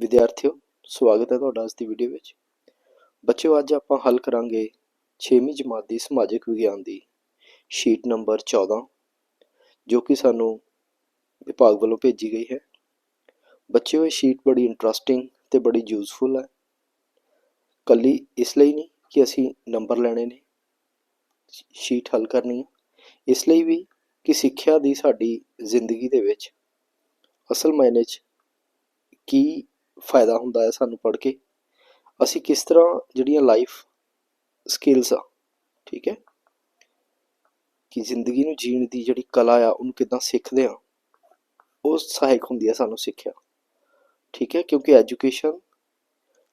ਵਿਦਿਆਰਥੀਓ, ਸਵਾਗਤ ਹੈ ਤੁਹਾਡਾ ਅੱਜ ਦੀ ਵੀਡੀਓ ਵਿੱਚ। ਬੱਚਿਓ, ਅੱਜ ਆਪਾਂ ਹੱਲ ਕਰਾਂਗੇ 6ਵੀਂ ਜਮਾਤ ਦੀ ਸਮਾਜਿਕ ਵਿਗਿਆਨ ਦੀ ਸ਼ੀਟ ਨੰਬਰ 14 ਜੋ ਕਿ ਸਾਨੂੰ ਵਿਭਾਗ ਵੱਲੋਂ ਭੇਜੀ ਗਈ ਹੈ। ਬੱਚਿਓ, ਇਹ ਸ਼ੀਟ ਬੜੀ ਇੰਟਰਸਟਿੰਗ ਤੇ ਬੜੀ ਯੂਜ਼ਫੁਲ ਹੈ। ਕੱਲੀ ਇਸ ਲਈ ਨਹੀਂ ਕਿ ਅਸੀਂ ਨੰਬਰ ਲੈਣੇ ਨੇ। ਸ਼ੀਟ ਹੱਲ ਕਰਨੀ ਹੈ। ਇਸ ਲਈ ਵੀ ਕਿ ਸਿੱਖਿਆ ਦੀ ਸਾਡੀ ਜ਼ਿੰਦਗੀ ਦੇ ਵਿੱਚ ਅਸਲ ਮਾਇਨੇ 'ਚ ਕੀ ਫਾਇਦਾ ਹੁੰਦਾ ਹੈ ਸਾਨੂੰ ਪੜ੍ਹ ਕੇ। ਅਸੀਂ ਕਿਸ ਤਰ੍ਹਾਂ ਜਿਹੜੀਆਂ ਲਾਈਫ ਸਕਿੱਲਸ ਆ, ਠੀਕ ਹੈ, ਕਿ ਜ਼ਿੰਦਗੀ ਨੂੰ ਜੀਣ ਦੀ ਜਿਹੜੀ ਕਲਾ ਆ, ਉਹਨੂੰ ਕਿਦਾਂ ਸਿੱਖਦੇ ਆ ਉਹ ਸਹਾਇਕ ਹੁੰਦੀ ਹੈ ਸਾਨੂੰ ਸਿੱਖਿਆ। ਠੀਕ ਹੈ, ਕਿਉਂਕਿ ਐਜੂਕੇਸ਼ਨ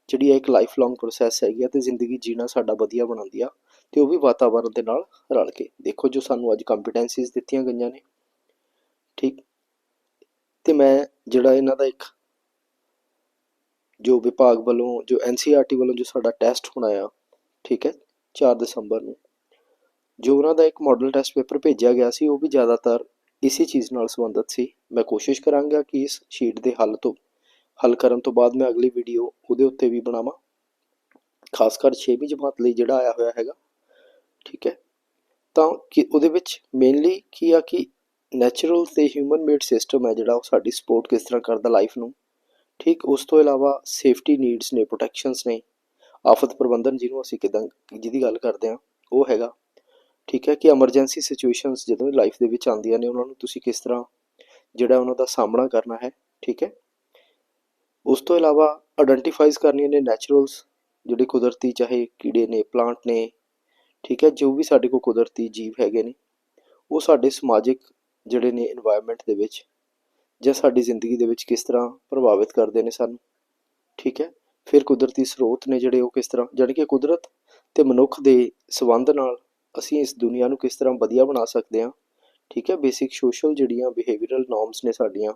ਜਿਹੜੀ ਹੈ ਇੱਕ ਲਾਈਫ ਲੌਂਗ ਪ੍ਰੋਸੈਸ ਹੈਗੀ ਆ ਤੇ ਜ਼ਿੰਦਗੀ ਜੀਣਾ ਸਾਡਾ ਵਧੀਆ ਬਣਾਉਂਦੀ ਆ ਤੇ ਉਹ ਵੀ ਵਾਤਾਵਰਣ ਦੇ ਨਾਲ ਰਲ ਕੇ। ਦੇਖੋ ਜੋ ਸਾਨੂੰ ਅੱਜ ਕੰਪੀਟੈਂਸੀਜ਼ ਦਿੱਤੀਆਂ ਗਈਆਂ ਨੇ। ਠੀਕ, ਤੇ ਮੈਂ ਜਿਹੜਾ ਇਹਨਾਂ ਦਾ ਇੱਕ ਜੋ ਵਿਭਾਗ ਵੱਲੋਂ, ਜੋ ਐਨਸੀਆਰਟੀ ਵੱਲੋਂ ਜੋ ਸਾਡਾ ਟੈਸਟ ਹੋਣਾ ਆ, ਠੀਕ ਹੈ 4 ਦਸੰਬਰ ਨੂੰ, ਜੋ ਉਹਨਾਂ ਦਾ ਇੱਕ ਮਾਡਲ ਟੈਸਟ ਪੇਪਰ ਭੇਜਿਆ ਗਿਆ ਸੀ, ਉਹ ਵੀ ਜ਼ਿਆਦਾਤਰ ਇਸੇ ਚੀਜ਼ ਨਾਲ ਸੰਬੰਧਿਤ ਸੀ। ਮੈਂ ਕੋਸ਼ਿਸ਼ ਕਰਾਂਗਾ ਕਿ ਇਸ ਸ਼ੀਟ ਦੇ ਹੱਲ ਤੋਂ, ਹੱਲ ਕਰਨ ਤੋਂ ਬਾਅਦ ਮੈਂ ਅਗਲੀ ਵੀਡੀਓ ਉਹਦੇ ਉੱਤੇ ਵੀ ਬਣਾਵਾਂ। ਖਾਸ ਕਰ 6ਵੀਂ ਜਮਾਤ ਲਈ ਜਿਹੜਾ ਆਇਆ ਹੋਇਆ ਹੈਗਾ, ਠੀਕ ਹੈ। ਤਾਂ ਕਿ ਉਹਦੇ ਵਿੱਚ ਮੇਨਲੀ ਕੀ ਆ ਕਿ ਨੈਚੁਰਲ ਤੇ ਹਿਊਮਨ ਮੇਡ ਸਿਸਟਮ ਹੈ ਜਿਹੜਾ ਉਹ ਸਾਡੀ ਸਪੋਰਟ ਕਿਸ ਤਰ੍ਹਾਂ ਕਰਦਾ ਲਾਈਫ ਨੂੰ। ਠੀਕ, ਉਸ ਤੋਂ ਇਲਾਵਾ ਸੇਫਟੀ ਨੀਡਸ ਨੇ ਪ੍ਰੋਟੈਕਸ਼ਨਸ ਨੇ, ਆਫਤ ਪ੍ਰਬੰਧਨ ਜਿਹਨੂੰ ਅਸੀਂ ਕਿਦਾਂ, ਜਿਹਦੀ ਗੱਲ ਕਰਦੇ ਆ ਉਹ ਹੈਗਾ। ਠੀਕ ਹੈ ਕਿ ਐਮਰਜੈਂਸੀ ਸਿਚੁਏਸ਼ਨਸ ਜਦੋਂ ਲਾਈਫ ਦੇ ਵਿੱਚ ਆਉਂਦੀਆਂ ਨੇ, ਉਹਨਾਂ ਨੂੰ ਤੁਸੀਂ ਕਿਸ ਤਰ੍ਹਾਂ, ਜਿਹੜਾ ਉਹਨਾਂ ਦਾ ਸਾਹਮਣਾ ਕਰਨਾ ਹੈ, ਠੀਕ ਹੈ। ਉਸ ਤੋਂ ਇਲਾਵਾ ਆਈਡੈਂਟੀਫਾਈਜ਼ ਕਰਨੀਆਂ ਨੇ ਨੈਚੁਰਲਸ ਜਿਹੜੇ ਕੁਦਰਤੀ ਚਾਹੇ ਕੀੜੇ ਨੇ ਪਲਾਂਟ ਨੇ, ਠੀਕ ਹੈ, ਜੋ ਵੀ ਸਾਡੇ ਕੋਲ ਕੁਦਰਤੀ ਜੀਵ ਹੈਗੇ ਨੇ, ਉਹ ਸਾਡੇ ਸਮਾਜਿਕ ਜਿਹੜੇ ਨੇ এনवायरमेंट ਦੇ ਵਿੱਚ ਜਾਂ ਸਾਡੀ ਜ਼ਿੰਦਗੀ ਦੇ ਵਿੱਚ ਕਿਸ ਤਰ੍ਹਾਂ ਪ੍ਰਭਾਵਿਤ ਕਰਦੇ ਨੇ ਸਾਨੂੰ? ਠੀਕ ਹੈ? ਫਿਰ ਕੁਦਰਤੀ ਸਰੋਤ ਨੇ ਜਿਹੜੇ ਉਹ ਕਿਸ ਤਰ੍ਹਾਂ, ਜਾਣੀ ਕਿ ਕੁਦਰਤ ਤੇ ਮਨੁੱਖ ਦੇ ਸਬੰਧ ਨਾਲ ਅਸੀਂ ਇਸ ਦੁਨੀਆ ਨੂੰ ਕਿਸ ਤਰ੍ਹਾਂ ਵਧੀਆ ਬਣਾ ਸਕਦੇ ਹਾਂ? ਠੀਕ ਹੈ? ਬੇਸਿਕ ਸੋਸ਼ਲ ਜਿਹੜੀਆਂ ਬਿਹੇਵੀਅਰਲ ਨਾਰਮਸ ਨੇ ਸਾਡੀਆਂ,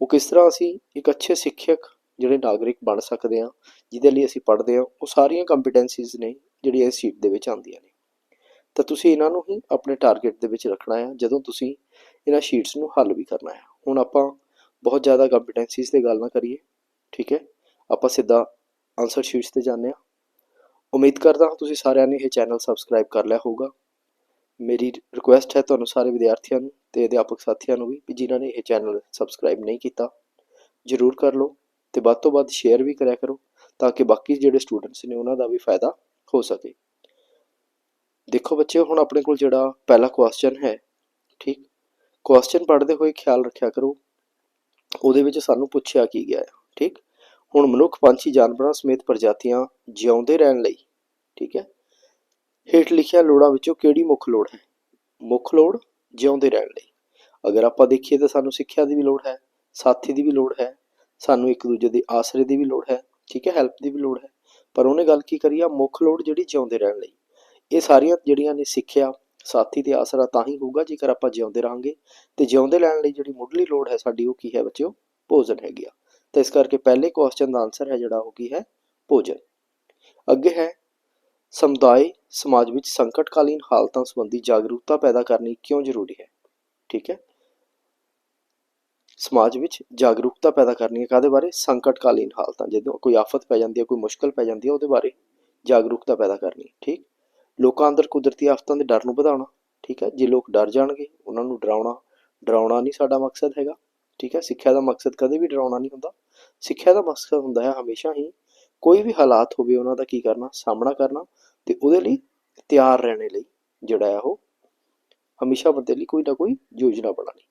ਉਹ ਕਿਸ ਤਰ੍ਹਾਂ ਅਸੀਂ ਇੱਕ ਅੱਛੇ ਸਿੱਖਿਅਕ ਜਿਹੜੇ ਨਾਗਰਿਕ ਬਣ ਸਕਦੇ ਹਾਂ, ਜਿਹਦੇ ਲਈ ਅਸੀਂ ਪੜ੍ਹਦੇ ਹਾਂ, ਉਹ ਸਾਰੀਆਂ ਕੰਪੀਟੈਂਸੀਜ਼ ਨੇ ਜਿਹੜੀਆਂ ਇਸ ਸ਼ੀਟ ਦੇ ਵਿੱਚ ਆਉਂਦੀਆਂ ਨੇ। ਤਾਂ ਤੁਸੀਂ ਇਹਨਾਂ ਨੂੰ ਹੀ ਆਪਣੇ ਟਾਰਗੇਟ ਦੇ ਵਿੱਚ ਰੱਖਣਾ ਹੈ, ਜਦੋਂ ਤੁਸੀਂ ਇਹਨਾਂ ਸ਼ੀਟਸ ਨੂੰ ਹੱਲ ਵੀ ਕਰਨਾ ਹੈ। ਹੁਣ ਆਪਾਂ ਬਹੁਤ ਜ਼ਿਆਦਾ ਕੰਪੀਟੈਂਸੀਜ਼ ਤੇ ਗੱਲ ਨਾ ਕਰੀਏ, ਠੀਕ ਹੈ? ਆਪਾਂ ਸਿੱਧਾ ਆਨਸਰ ਸ਼ੀਟਸ ਤੇ ਜਾਂਦੇ ਹਾਂ। ਉਮੀਦ ਕਰਦਾ ਹਾਂ ਤੁਸੀਂ ਸਾਰਿਆਂ ਨੇ ਇਹ ਚੈਨਲ ਸਬਸਕ੍ਰਾਈਬ ਕਰ ਲਿਆ ਹੋਊਗਾ। ਮੇਰੀ ਰਿਕੁਐਸਟ ਹੈ ਤੁਹਾਨੂੰ ਸਾਰੇ ਵਿਦਿਆਰਥੀਆਂ ਨੂੰ ਤੇ ਅਧਿਆਪਕ ਸਾਥੀਆਂ ਨੂੰ ਵੀ ਕਿ ਜਿਨ੍ਹਾਂ ਨੇ ਇਹ ਚੈਨਲ ਸਬਸਕ੍ਰਾਈਬ ਨਹੀਂ ਕੀਤਾ, ਜਰੂਰ ਕਰ ਲਓ ਤੇ ਵੱਧ ਤੋਂ ਵੱਧ ਸ਼ੇਅਰ ਵੀ ਕਰਿਆ ਕਰੋ ਤਾਂ ਕਿ ਬਾਕੀ ਜਿਹੜੇ ਸਟੂਡੈਂਟਸ ਨੇ ਉਹਨਾਂ ਦਾ ਵੀ ਫਾਇਦਾ ਹੋ ਸਕੇ। ਦੇਖੋ ਬੱਚਿਓ, ਹੁਣ ਆਪਣੇ ਕੋਲ ਜਿਹੜਾ ਪਹਿਲਾ ਕੁਐਸਚਨ ਹੈ, ਠੀਕ? ਕੁਐਸਚਨ ਪੜ੍ਹਦੇ ਹੋਏ ਖਿਆਲ ਰੱਖਿਆ ਕਰੋ। ਉਹਦੇ ਵਿੱਚ ਸਾਨੂੰ ਪੁੱਛਿਆ ਕੀ ਗਿਆ ਹੈ, ਠੀਕ? ਹੁਣ ਮਨੁੱਖ ਪੰਛੀ ਜਾਨਵਰਾਂ ਸਮੇਤ ਪ੍ਰਜਾਤੀਆਂ ਜਿਉਂਦੇ ਰਹਿਣ ਲਈ, ਠੀਕ ਹੈ? ਹੇਠ ਲਿਖਿਆ ਲੋੜਾਂ ਵਿੱਚੋਂ ਕਿਹੜੀ ਮੁੱਖ ਲੋੜ ਹੈ? ਮੁੱਖ ਲੋੜ ਜਿਉਂਦੇ ਰਹਿਣ ਲਈ। ਅਗਰ ਆਪਾਂ ਦੇਖੀਏ ਤਾਂ ਸਾਨੂੰ ਸਿੱਖਿਆ ਦੀ ਵੀ ਲੋੜ ਹੈ, ਸਾਥੀ ਦੀ ਵੀ ਲੋੜ ਹੈ, ਸਾਨੂੰ ਇੱਕ ਦੂਜੇ ਦੇ ਆਸਰੇ ਦੀ ਵੀ ਲੋੜ ਹੈ, ਠੀਕ ਹੈ? ਹੈਲਪ ਦੀ ਵੀ ਲੋੜ ਹੈ। ਪਰ ਉਹਨੇ ਗੱਲ ਕੀ ਕਰੀ ਆ? ਮੁੱਖ ਲੋੜ ਜਿਹੜੀ ਜਿਉਂਦੇ ਰਹਿਣ ਲਈ। ਇਹ ਸਾਰੀਆਂ ਜਿਹੜੀਆਂ ਨੇ ਸਿੱਖਿਆ ਸਾਥੀ ਤੇ ਆਸਰਾ ਤਾਂ ਹੀ ਹੋਊਗਾ ਜੇਕਰ ਆਪਾਂ ਜਿਉਂਦੇ ਰਹਾਂਗੇ। ਤੇ ਜਿਉਂਦੇ ਲੈਣ ਲਈ ਜਿਹੜੀ ਮੁੱਢਲੀ ਲੋੜ ਹੈ ਸਾਡੀ ਉਹ ਕੀ ਹੈ ਬੱਚਿਓ? ਭੋਜਨ ਹੈਗੀ ਆ। ਤਾਂ ਇਸ ਕਰਕੇ ਪਹਿਲੇ ਕੁਐਸਚਨ ਦਾ ਆਨਸਰ ਹੈ ਜਿਹੜਾ ਉਹ ਕੀ ਹੈ? ਭੋਜਨ। ਅੱਗੇ ਹੈ, ਸਮੁਦਾਇ ਸਮਾਜ ਵਿੱਚ ਸੰਕਟਕਾਲੀਨ ਹਾਲਤਾਂ ਸੰਬੰਧੀ ਜਾਗਰੂਕਤਾ ਪੈਦਾ ਕਰਨੀ ਕਿਉਂ ਜ਼ਰੂਰੀ ਹੈ? ਠੀਕ ਹੈ। ਸਮਾਜ ਵਿੱਚ ਜਾਗਰੂਕਤਾ ਪੈਦਾ ਕਰਨੀ ਹੈ ਕਾਦੇ ਬਾਰੇ? ਸੰਕਟਕਾਲੀਨ ਹਾਲਤਾਂ। ਜਦੋਂ ਕੋਈ ਆਫਤ ਪੈ ਜਾਂਦੀ ਹੈ, ਕੋਈ ਮੁਸ਼ਕਲ ਪੈ ਜਾਂਦੀ ਹੈ, ਉਹਦੇ ਬਾਰੇ ਜਾਗਰੂਕਤਾ ਪੈਦਾ ਕਰਨੀ ਠੀਕ। ਲੋਕਾਂ ਅੰਦਰ ਕੁਦਰਤੀ ਆਫਤਾਂ ਦੇ ਡਰ ਨੂੰ ਵਧਾਉਣਾ, ਠੀਕ ਹੈ? ਜੇ ਲੋਕ ਡਰ ਜਾਣਗੇ, ਉਹਨਾਂ ਨੂੰ ਡਰਾਉਣਾ ਡਰਾਉਣਾ ਨਹੀਂ ਸਾਡਾ ਮਕਸਦ ਹੈਗਾ, ਠੀਕ ਹੈ? ਸਿੱਖਿਆ ਦਾ ਮਕਸਦ ਕਦੇ ਵੀ ਡਰਾਉਣਾ ਨਹੀਂ ਹੁੰਦਾ। ਸਿੱਖਿਆ ਦਾ ਮਕਸਦ ਹੁੰਦਾ ਹੈ ਹਮੇਸ਼ਾ ਹੀ ਕੋਈ ਵੀ ਹਾਲਾਤ ਹੋਵੇ ਉਹਨਾਂ ਦਾ ਕੀ ਕਰਨਾ, ਸਾਹਮਣਾ ਕਰਨਾ ਤੇ ਉਹਦੇ ਲਈ ਤਿਆਰ ਰਹਿਣੇ ਲਈ ਜਿਹੜਾ ਹੈ ਉਹ ਹਮੇਸ਼ਾ ਬੰਦੇ ਲਈ ਕੋਈ ਨਾ ਕੋਈ ਯੋਜਨਾ ਬਣਾਣੀ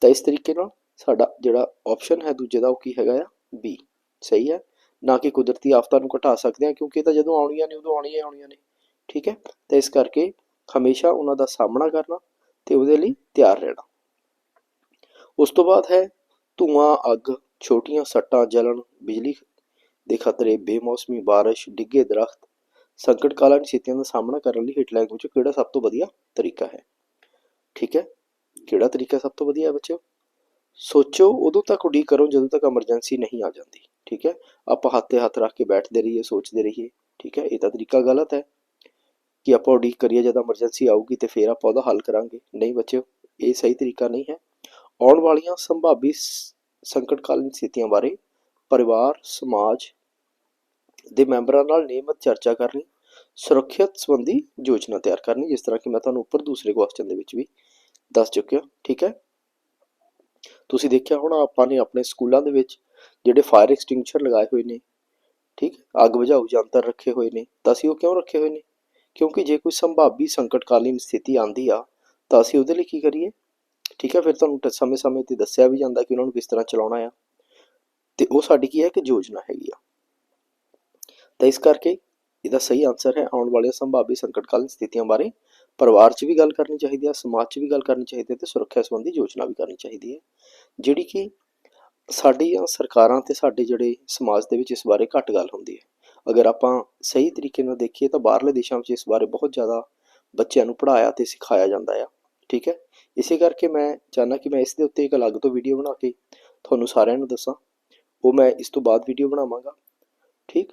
ਤਾਂ ਇਸ ਤਰੀਕੇ ਨਾਲ ਸਾਡਾ ਜਿਹੜਾ ਆਪਸ਼ਨ ਹੈ ਦੂਜੇ ਦਾ ਉਹ ਕੀ ਹੈਗਾ ਆ? ਬੀ ਸਹੀ ਹੈ। ਨਾ ਕਿ ਕੁਦਰਤੀ ਆਫਤਾਂ ਨੂੰ ਘਟਾ ਸਕਦੇ ਆ ਕਿਉਂਕਿ ਇਹ ਤਾਂ ਜਦੋਂ ਆਉਣੀਆਂ ਨੇ ਉਦੋਂ ਆਉਣੀਆਂ ਹੀ ਆਉਣੀਆਂ ਨੇ। ਠੀਕ ਹੈ? ਤਾਂ ਇਸ ਕਰਕੇ ਹਮੇਸ਼ਾ ਉਹਨਾਂ ਦਾ ਸਾਹਮਣਾ ਕਰਨਾ ਤੇ ਉਹਦੇ ਲਈ ਤਿਆਰ ਰਹਿਣਾ। ਉਸ ਤੋਂ ਬਾਅਦ ਹੈ, ਧੂਆਂ, ਅੱਗ, ਛੋਟੀਆਂ ਸੱਟਾਂ, ਜਲਣ, ਬਿਜਲੀ ਦੇ ਖਤਰੇ, ਬੇਮੌਸਮੀ, ਬਾਰਿਸ਼, ਡਿੱਗੇ ਦਰਖਤ ਸੰਕਟ ਕਾਲਾਂ ਸਥਿਤੀਆਂ ਦਾ ਸਾਹਮਣਾ ਕਰਨ ਲਈ ਹਿਟਲੈਂਗ ਵਿੱਚ ਕਿਹੜਾ ਸਭ ਤੋਂ ਵਧੀਆ ਤਰੀਕਾ ਹੈ? ਠੀਕ ਹੈ? ਕਿਹੜਾ ਤਰੀਕਾ ਸਭ ਤੋਂ ਵਧੀਆ ਹੈ ਬੱਚਿਓ? ਸੋਚੋ, ਉਦੋਂ ਤੱਕ ਉਡੀਕ ਕਰੋ ਜਦੋਂ ਤੱਕ ਐਮਰਜੈਂਸੀ ਨਹੀਂ ਆ ਜਾਂਦੀ। ਠੀਕ ਹੈ? ਆਪਾਂ ਹੱਥੇ ਹੱਥ ਰੱਖ ਕੇ ਬੈਠਦੇ ਰਹੀਏ, ਸੋਚਦੇ ਰਹੀਏ। ਠੀਕ ਹੈ? ਇਹ ਤਾਂ ਤਰੀਕਾ ਗਲਤ ਹੈ। ਕਿ ਆਪਾਂ ਉਡੀਕ ਕਰੀਏ, ਜਦੋਂ ਐਮਰਜੈਂਸੀ ਆਊਗੀ ਤੇ ਫਿਰ ਆਪਾਂ ਉਹਦਾ ਹੱਲ ਕਰਾਂਗੇ। ਨਹੀਂ ਬੱਚਿਓ, ਇਹ ਸਹੀ ਤਰੀਕਾ ਨਹੀਂ ਹੈ। ਆਉਣ ਵਾਲੀਆਂ ਸੰਭਾਵੀ ਸ- ਸੰਕਟਕਾਲੀਨ ਸਥਿਤੀਆਂ ਬਾਰੇ ਪਰਿਵਾਰ, ਸਮਾਜ ਦੇ ਮੈਂਬਰਾਂ ਨਾਲ ਨਿਯਮਤ ਚਰਚਾ ਕਰਨੀ, ਸੁਰੱਖਿਅਤ ਸੰਬੰਧੀ ਯੋਜਨਾ ਤਿਆਰ ਕਰਨੀ, ਜਿਸ ਤਰ੍ਹਾਂ ਕਿ ਮੈਂ ਤੁਹਾਨੂੰ ਉੱਪਰ ਦੂਸਰੇ ਕੁਐਸਚਨ ਦੇ ਵਿੱਚ ਵੀ ਦੱਸ ਚੁੱਕਿਆ, ਠੀਕ ਹੈ? ਤੁਸੀਂ ਦੇਖਿਆ ਹੋਣਾ, ਆਪਾਂ ਨੇ ਆਪਣੇ ਸਕੂਲਾਂ ਦੇ ਵਿੱਚ ਜਿਹੜੇ ਫਾਇਰ ਐਕਸਟਿੰਗੁਇਸ਼ਰ ਲਗਾਏ ਹੋਏ ਨੇ, ਠੀਕ ਅੱਗ ਬੁਝਾਊ, ਯੰਤਰ ਰੱਖੇ ਹੋਏ ਨੇ, ਤਾਂ ਅਸੀਂ ਉਹ ਕਿਉਂ ਰੱਖੇ ਹੋਏ ਨੇ? ਕਿਉਂਕਿ ਜੇ ਕੋਈ ਸੰਭਾਵੀ ਸੰਕਟਕਾਲੀਨ ਸਥਿਤੀ ਆਂਦੀ ਆ, ਤਾਂ ਅਸੀਂ ਉਹਦੇ ਲਈ ਕੀ ਕਰੀਏ? ਠੀਕ ਹੈ, ਫਿਰ ਤੁਹਾਨੂੰ ਸਮੇਂ-ਸਮੇਂ ਤੇ ਦੱਸਿਆ ਵੀ ਜਾਂਦਾ ਕਿ ਉਹਨਾਂ ਨੂੰ ਕਿਸ ਤਰ੍ਹਾਂ ਚਲਾਉਣਾ ਆ। ਤੇ ਉਹ ਸਾਡੀ ਕੀ ਹੈ ਕਿ ਯੋਜਨਾ ਹੈਗੀ ਆ। ਤਾਂ ਇਸ ਕਰਕੇ ਇਹਦਾ ਸਹੀ ਆਨਸਰ ਹੈ ਆਉਣ ਵਾਲੀਆਂ ਸੰਭਾਵੀ ਸੰਕਟਕਾਲੀਨ ਸਥਿਤੀਆਂ ਬਾਰੇ। ਪਰਿਵਾਰ 'ਚ ਵੀ ਗੱਲ ਕਰਨੀ ਚਾਹੀਦੀ ਹੈ ਸਮਾਜ 'ਚ ਵੀ ਗੱਲ ਕਰਨੀ ਚਾਹੀਦੀ ਹੈ ਤੇ ਸੁਰੱਖਿਆ ਸੰਬੰਧੀ ਯੋਜਨਾ ਵੀ ਕਰਨੀ ਚਾਹੀਦੀ ਹੈ ਜਿਹੜੀ ਕਿ ਸਾਡੀਆਂ ਸਰਕਾਰਾਂ ਤੇ ਸਾਡੇ ਜਿਹੜੇ ਸਮਾਜ ਦੇ ਵਿੱਚ ਇਸ ਬਾਰੇ ਘੱਟ ਗੱਲ ਹੁੰਦੀ ਹੈ। ਅਗਰ ਆਪਾਂ ਸਹੀ ਤਰੀਕੇ ਨਾਲ ਦੇਖੀਏ ਤਾਂ ਬਾਹਰਲੇ ਦੇਸ਼ਾਂ ਵਿੱਚ ਇਸ ਬਾਰੇ ਬਹੁਤ ਜ਼ਿਆਦਾ ਬੱਚਿਆਂ ਨੂੰ ਪੜ੍ਹਾਇਆ ਤੇ ਸਿਖਾਇਆ ਜਾਂਦਾ ਆ, ਠੀਕ ਹੈ? ਇਸੇ ਕਰਕੇ ਮੈਂ ਚਾਹੁੰਦਾ ਕਿ ਮੈਂ ਇਸ ਦੇ ਉੱਤੇ ਇੱਕ ਅਲੱਗ ਤੋਂ ਵੀਡੀਓ ਬਣਾ ਕੇ ਤੁਹਾਨੂੰ ਸਾਰਿਆਂ ਨੂੰ ਦੱਸਾਂ। ਉਹ ਮੈਂ ਇਸ ਤੋਂ ਬਾਅਦ ਵੀਡੀਓ ਬਣਾਵਾਂਗਾ, ਠੀਕ?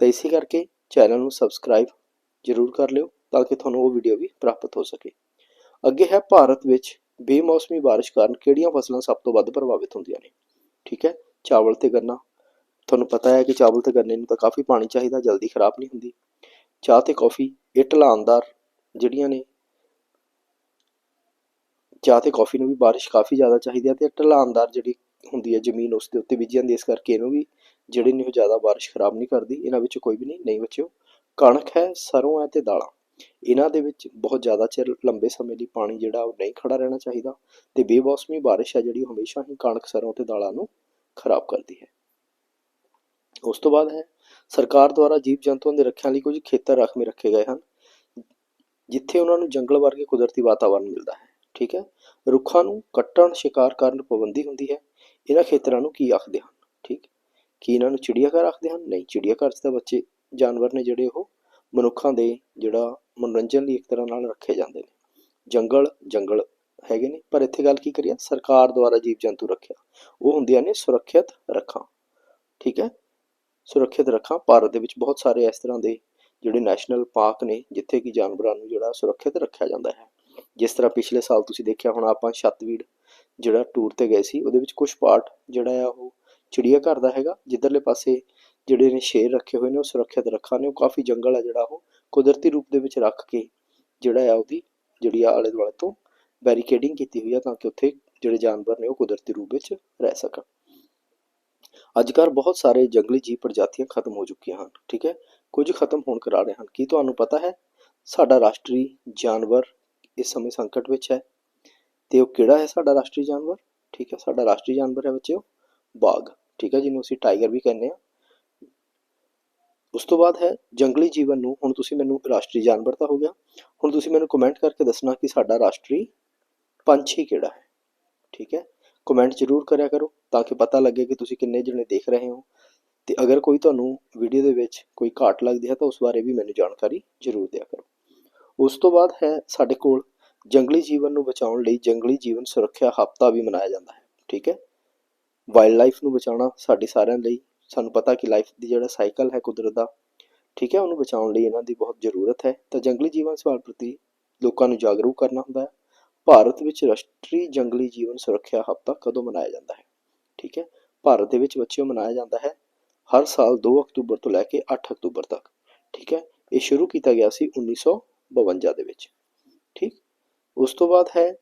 ਤਾਂ ਇਸੇ ਕਰਕੇ ਚੈਨਲ ਨੂੰ ਸਬਸਕ੍ਰਾਈਬ ਜ਼ਰੂਰ ਕਰ ਲਿਓ ਤਾਂ ਕਿ ਤੁਹਾਨੂੰ ਉਹ ਵੀਡੀਓ ਵੀ ਪ੍ਰਾਪਤ ਹੋ ਸਕੇ। ਅੱਗੇ ਹੈ ਭਾਰਤ ਵਿੱਚ ਬੇਮੌਸਮੀ ਬਾਰਿਸ਼ ਕਾਰਨ ਕਿਹੜੀਆਂ ਫਸਲਾਂ ਸਭ ਤੋਂ ਵੱਧ ਪ੍ਰਭਾਵਿਤ ਹੁੰਦੀਆਂ ਨੇ? ਠੀਕ ਹੈ? ਚਾਵਲ ਤੇ ਗੰਨਾ ਤੁਹਾਨੂੰ ਪਤਾ ਹੈ ਕਿ ਚਾਵਲ ਤੇ ਗੰਨੇ ਨੂੰ ਤਾਂ ਕਾਫੀ ਪਾਣੀ ਚਾਹੀਦਾ, ਜਲਦੀ ਖਰਾਬ ਨਹੀਂ ਹੁੰਦੀ। ਚਾਹ ਤੇ ਕੌਫੀ ਇਹ ਢਲਾਨਦਾਰ ਜਿਹੜੀਆਂ ਨੇ, ਚਾਹ ਤੇ ਕੌਫੀ ਨੂੰ ਵੀ ਬਾਰਿਸ਼ ਕਾਫੀ ਜ਼ਿਆਦਾ ਚਾਹੀਦੀ ਹੈ ਤੇ ਢਲਾਨਦਾਰ ਜਿਹੜੀ ਹੁੰਦੀ ਹੈ ਜ਼ਮੀਨ ਉਸ ਦੇ ਉੱਤੇ ਬੀਜੀ ਜਾਂਦੀ ਹੈ, ਇਸ ਕਰਕੇ ਇਹਨੂੰ ਵੀ ਜਿਹੜੀ ਨਹੀਂ ਉਹ ਜ਼ਿਆਦਾ ਬਾਰਿਸ਼ ਖਰਾਬ ਨਹੀਂ ਕਰਦੀ। ਇਹਨਾਂ ਵਿੱਚ ਕੋਈ ਵੀ ਨਹੀਂ ਨਹੀਂ ਬੱਚਿਓ। ਕਣਕ ਹੈ, ਸਰੋਂ ਹੈ ਤੇ ਦਾਲਾਂ। ਇਹਨਾਂ ਦੇ ਵਿੱਚ ਬਹੁਤ ਜ਼ਿਆਦਾ ਚਿਰ ਲੰਬੇ ਸਮੇਂ ਲਈ ਪਾਣੀ ਜਿਹੜਾ ਉਹ ਨਹੀਂ ਖੜਾ ਰਹਿਣਾ ਚਾਹੀਦਾ ਤੇ ਬੇਮੌਸਮੀ ਬਾਰਿਸ਼ ਹੈ ਜਿਹੜੀ ਹਮੇਸ਼ਾ ਹੀ ਕਣਕ, ਸਰੋਂ ਤੇ ਦਾਲਾਂ ਨੂੰ ਖਰਾਬ ਕਰਦੀ ਹੈ। ਉਸ ਤੋਂ ਬਾਅਦ ਹੈ, ਸਰਕਾਰ ਦੁਆਰਾ ਜੀਵ ਜੰਤੂਆਂ ਦੇ ਰੱਖਿਆ ਲਈ ਕੁਝ ਖੇਤਰ ਰਾਖਵੇਂ ਰੱਖੇ ਗਏ ਹਨ, ਜਿੱਥੇ ਉਹਨਾਂ ਨੂੰ ਜੰਗਲ ਵਰਗੇ ਕੁਦਰਤੀ ਵਾਤਾਵਰਣ ਮਿਲਦਾ ਹੈ, ਠੀਕ ਹੈ? ਰੁੱਖਾਂ ਨੂੰ ਕੱਟਣ ਸ਼ਿਕਾਰ ਕਰਨ ਪਾਬੰਦੀ ਹੁੰਦੀ ਹੈ, ਇਹਨਾਂ ਖੇਤਰਾਂ ਨੂੰ ਕੀ ਆਖਦੇ ਹਨ, ਠੀਕ? ਕੀ ਇਹਨਾਂ ਨੂੰ ਚਿੜੀਆਘਰ ਆਖਦੇ ਹਨ? ਨਹੀਂ, ਚਿੜੀਆਘਰ 'ਚ ਤਾਂ ਬੱਚੇ, ਜਾਨਵਰ ਨੇ ਜਿਹੜੇ ਉਹ ਮਨੁੱਖਾਂ ਦੇ ਜਿਹੜਾ ਮਨੋਰੰਜਨ ਲਈ ਇੱਕ ਤਰ੍ਹਾਂ ਨਾਲ ਰੱਖੇ ਜਾਂਦੇ ਨੇ। ਜੰਗਲ ਜੰਗਲ ਹੈਗੇ ਨੇ, ਪਰ ਇੱਥੇ ਗੱਲ ਕੀ ਕਰੀਏ? ਸਰਕਾਰ ਦੁਆਰਾ ਜੀਵ ਜੰਤੂ ਰੱਖਿਆ, ਉਹ ਹੁੰਦੀਆਂ ਨੇ ਸੁਰੱਖਿਅਤ ਰੱਖਾਂ, ਠੀਕ ਹੈ? ਸੁਰੱਖਿਅਤ ਰੱਖਾਂ। ਭਾਰਤ ਦੇ ਵਿੱਚ ਬਹੁਤ ਸਾਰੇ ਇਸ ਤਰ੍ਹਾਂ ਦੇ ਜਿਹੜੇ ਨੈਸ਼ਨਲ ਪਾਰਕ ਨੇ, ਜਿੱਥੇ ਕਿ ਜਾਨਵਰਾਂ ਨੂੰ ਜਿਹੜਾ ਸੁਰੱਖਿਅਤ ਰੱਖਿਆ ਜਾਂਦਾ ਹੈ। ਜਿਸ ਤਰ੍ਹਾਂ ਪਿਛਲੇ ਸਾਲ ਤੁਸੀਂ ਦੇਖਿਆ ਹੋਣਾ, ਆਪਾਂ ਛੱਤਵੀੜ ਜਿਹੜਾ ਟੂਰ ਤੇ ਗਏ ਸੀ, ਉਹਦੇ ਵਿੱਚ ਕੁਝ ਪਾਰਟ ਜਿਹੜਾ ਆ ਉਹ ਚਿੜੀਆ ਘਰ ਦਾ ਹੈਗਾ। ਜਿੱਧਰਲੇ ਪਾਸੇ ਜਿਹੜੇ ਨੇ ਸ਼ੇਰ ਰੱਖੇ ਹੋਏ ਨੇ, ਉਹ ਸੁਰੱਖਿਅਤ ਰੱਖਾਂ ਨੇ। ਉਹ ਕਾਫੀ ਜੰਗਲ ਆ ਜਿਹੜਾ ਉਹ ਕੁਦਰਤੀ ਰੂਪ ਦੇ ਵਿੱਚ ਰੱਖ ਕੇ ਜਿਹੜਾ ਆ ਉਹਦੀ ਜਿਹੜੀ ਆ ਆਲੇ ਦੁਆਲੇ ਤੋਂ ਬੈਰੀਕੇਡਿੰਗ ਕੀਤੀ ਹੋਈ ਆ, ਤਾਂ ਕਿ ਉੱਥੇ ਜਿਹੜੇ ਜਾਨਵਰ ਨੇ ਉਹ ਕੁਦਰਤੀ ਰੂਪ ਵਿੱਚ ਰਹਿ ਸਕਣ। ਅੱਜ ਕੱਲ੍ਹ ਬਹੁਤ ਸਾਰੇ ਜੰਗਲੀ ਜੀਵ ਪ੍ਰਜਾਤੀਆਂ ਖਤਮ ਹੋ ਚੁੱਕੀਆਂ ਹਨ, ਠੀਕ ਹੈ? ਕੁਝ ਖਤਮ ਹੋਣ ਕਰਾ ਰਹੇ ਹਨ। ਕੀ ਤੁਹਾਨੂੰ ਪਤਾ ਹੈ? ਸਾਡਾ ਰਾਸ਼ਟਰੀ ਜਾਨਵਰ ਇਸ ਸਮੇਂ ਸੰਕਟ ਵਿੱਚ ਹੈ ਤੇ ਉਹ ਕਿਹੜਾ ਹੈ ਸਾਡਾ ਰਾਸ਼ਟਰੀ ਜਾਨਵਰ? ਠੀਕ ਹੈ, ਸਾਡਾ ਰਾਸ਼ਟਰੀ ਜਾਨਵਰ ਹੈ ਬੱਚਿਓ ਬਾਘ ਠੀਕ ਹੈ, ਜਿਹਨੂੰ ਅਸੀਂ ਟਾਈਗਰ ਵੀ ਕਹਿੰਦੇ ਆ ਉਸ ਤੋਂ ਬਾਅਦ ਹੈ ਜੰਗਲੀ ਜੀਵਨ ਨੂੰ, ਹੁਣ ਤੁਸੀਂ ਮੈਨੂੰ ਰਾਸ਼ਟਰੀ ਜਾਨਵਰ ਤਾਂ ਹੋ ਗਿਆ, ਹੁਣ ਤੁਸੀਂ ਮੈਨੂੰ ਕਮੈਂਟ ਕਰਕੇ ਦੱਸਣਾ ਕਿ ਸਾਡਾ ਰਾਸ਼ਟਰੀ ਪੰਛੀ ਕਿਹੜਾ ਹੈ, ਠੀਕ ਹੈ? ਕਮੈਂਟ ਜ਼ਰੂਰ ਕਰਿਆ ਕਰੋ ਤਾਂ ਕਿ ਪਤਾ ਲੱਗੇ ਕਿ ਤੁਸੀਂ ਕਿੰਨੇ ਜਣੇ ਦੇਖ ਰਹੇ ਹੋ। ਤੇ ਅਗਰ ਕੋਈ ਤੁਹਾਨੂੰ ਵੀਡੀਓ ਦੇ ਵਿੱਚ ਕੋਈ ਘਾਟ ਲੱਗਦੀ ਹੈ ਤਾਂ ਉਸ ਬਾਰੇ ਵੀ ਮੈਨੂੰ ਜਾਣਕਾਰੀ ਜ਼ਰੂਰ ਦਿਆ ਕਰੋ। ਉਸ ਤੋਂ ਬਾਅਦ ਹੈ ਸਾਡੇ ਕੋਲ ਜੰਗਲੀ ਜੀਵਨ ਨੂੰ ਬਚਾਉਣ ਲਈ ਜੰਗਲੀ ਜੀਵਨ ਸੁਰੱਖਿਆ ਹਫ਼ਤਾ ਵੀ ਮਨਾਇਆ ਜਾਂਦਾ ਹੈ, ਠੀਕ ਹੈ? ਵਾਈਲਡ ਲਾਈਫ ਨੂੰ ਬਚਾਉਣਾ ਸਾਡੇ ਸਾਰਿਆਂ ਲਈ, ਸਾਨੂੰ ਪਤਾ ਕਿ ਲਾਈਫ ਦੀ ਜਿਹੜਾ ਸਾਈਕਲ ਹੈ ਕੁਦਰਤ ਦਾ, ਠੀਕ ਹੈ? ਉਹਨੂੰ ਬਚਾਉਣ ਲਈ ਇਹਨਾਂ ਦੀ ਬਹੁਤ ਜ਼ਰੂਰਤ ਹੈ। ਤਾਂ ਜੰਗਲੀ ਜੀਵਨ ਸੰਭਾਲ ਪ੍ਰਤੀ ਲੋਕਾਂ ਨੂੰ ਜਾਗਰੂਕ ਕਰਨਾ ਹੁੰਦਾ ਹੈ। ਭਾਰਤ ਵਿੱਚ ਰਾਸ਼ਟਰੀ ਜੰਗਲੀ ਜੀਵਨ ਸੁਰੱਖਿਆ ਹਫ਼ਤਾ ਕਦੋਂ ਮਨਾਇਆ ਜਾਂਦਾ ਹੈ? ਠੀਕ ਹੈ। ਭਾਰਤ ਦੇ ਵਿੱਚ ਬੱਚਿਓ, ਮਨਾਇਆ ਜਾਂਦਾ ਹੈ ਹਰ ਸਾਲ 2 ਅਕਤੂਬਰ ਤੋਂ ਲੈ ਕੇ 8 ਅਕਤੂਬਰ ਤੱਕ। ਠੀਕ ਹੈ। ਇਹ ਸ਼ੁਰੂ ਕੀਤਾ ਗਿਆ ਸੀ 1952 ਦੇ ਵਿੱਚ। ਠੀਕ। ਉਸ ਤੋਂ ਬਾਅਦ ਹੈ,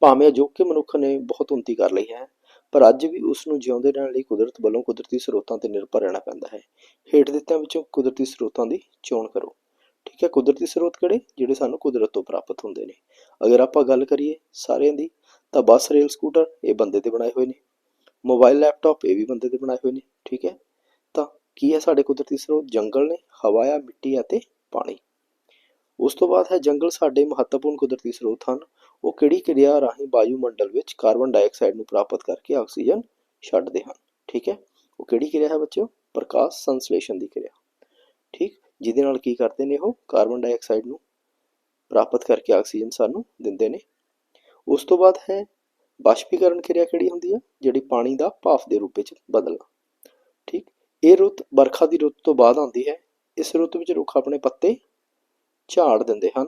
ਭਾਵੇਂ ਅਜੋਕੇ ਮਨੁੱਖ ਨੇ ਬਹੁਤ ਉન્નਤੀ ਕਰ ਲਈ ਹੈ, ਪਰ ਅੱਜ ਵੀ ਉਸ ਨੂੰ ਜਿਉਂਦੇ ਰਹਿਣ ਲਈ ਕੁਦਰਤ ਵੱਲੋਂ ਕੁਦਰਤੀ ਸਰੋਤਾਂ ਤੇ ਨਿਰਭਰ ਰਹਿਣਾ ਪੈਂਦਾ ਹੈ। ਹੇਠ ਦਿੱਤਿਆਂ ਵਿੱਚੋਂ ਕੁਦਰਤੀ ਸਰੋਤਾਂ ਦੀ ਚੋਣ ਕਰੋ। ਠੀਕ ਹੈ। ਕੁਦਰਤੀ ਸਰੋਤ ਕਿਹੜੇ? ਜਿਹੜੇ ਸਾਨੂੰ ਕੁਦਰਤ ਤੋਂ ਪ੍ਰਾਪਤ ਹੁੰਦੇ ਨੇ। ਅਗਰ ਆਪਾਂ ਗੱਲ ਕਰੀਏ ਸਾਰਿਆਂ ਦੀ, ਤਾਂ ਬੱਸ, ਰੇਲ, ਸਕੂਟਰ ਇਹ ਬੰਦੇ ਤੇ ਬਣਾਏ ਹੋਏ ਨੇ। ਮੋਬਾਈਲ, ਲੈਪਟਾਪ ਇਹ ਵੀ ਬੰਦੇ ਤੇ ਬਣਾਏ ਹੋਏ ਨੇ, ਠੀਕ ਹੈ? ਤਾਂ ਕੀ ਹੈ ਸਾਡੇ ਕੁਦਰਤੀ ਸਰੋਤ? ਜੰਗਲ ਨੇ ਹਵਾ ਆ ਮਿੱਟੀ ਅਤੇ ਪਾਣੀ। ਉਸ ਤੋਂ ਬਾਅਦ ਹੈ ਜੰਗਲ ਸਾਡੇ ਮਹੱਤਵਪੂਰਨ ਕੁਦਰਤੀ ਸਰੋਤ ਹਨ। ਉਹ ਕਿਹੜੀ ਕਿਰਿਆ ਰਾਹੀਂ ਵਾਯੂਮੰਡਲ ਵਿੱਚ ਕਾਰਬਨ ਡਾਈਆਕਸਾਈਡ ਨੂੰ ਪ੍ਰਾਪਤ ਕਰਕੇ ਆਕਸੀਜਨ ਛੱਡਦੇ ਹਨ? ਠੀਕ ਹੈ? ਉਹ ਕਿਹੜੀ ਕਿਰਿਆ ਹੈ ਬੱਚਿਓ? ਪ੍ਰਕਾਸ਼ ਸੰਸਲੇਸ਼ਨ ਦੀ ਕਿਰਿਆ। ਠੀਕ? ਜਿਹਦੇ ਨਾਲ ਕੀ ਕਰਦੇ ਨੇ ਉਹ? ਕਾਰਬਨ ਡਾਈਆਕਸਾਈਡ ਨੂੰ ਪ੍ਰਾਪਤ ਕਰਕੇ ਆਕਸੀਜਨ ਸਾਨੂੰ ਦਿੰਦੇ ਨੇ। ਉਸ ਤੋਂ ਬਾਅਦ ਹੈ ਬਾਸ਼ਪੀਕਰਨ ਕਿਰਿਆ ਕਿਹੜੀ ਹੁੰਦੀ ਹੈ? ਜਿਹੜੀ ਪਾਣੀ ਦਾ ਭਾਫ ਦੇ ਰੂਪ ਵਿੱਚ ਬਦਲਣਾ। ਠੀਕ? ਇਹ ਰੁੱਤ ਬਰਖਾ ਦੀ ਰੁੱਤ ਤੋਂ ਬਾਅਦ ਆਉਂਦੀ ਹੈ। ਇਸ ਰੁੱਤ ਵਿੱਚ ਰੁੱਖ ਆਪਣੇ ਪੱਤੇ ਝਾੜ ਦਿੰਦੇ ਹਨ।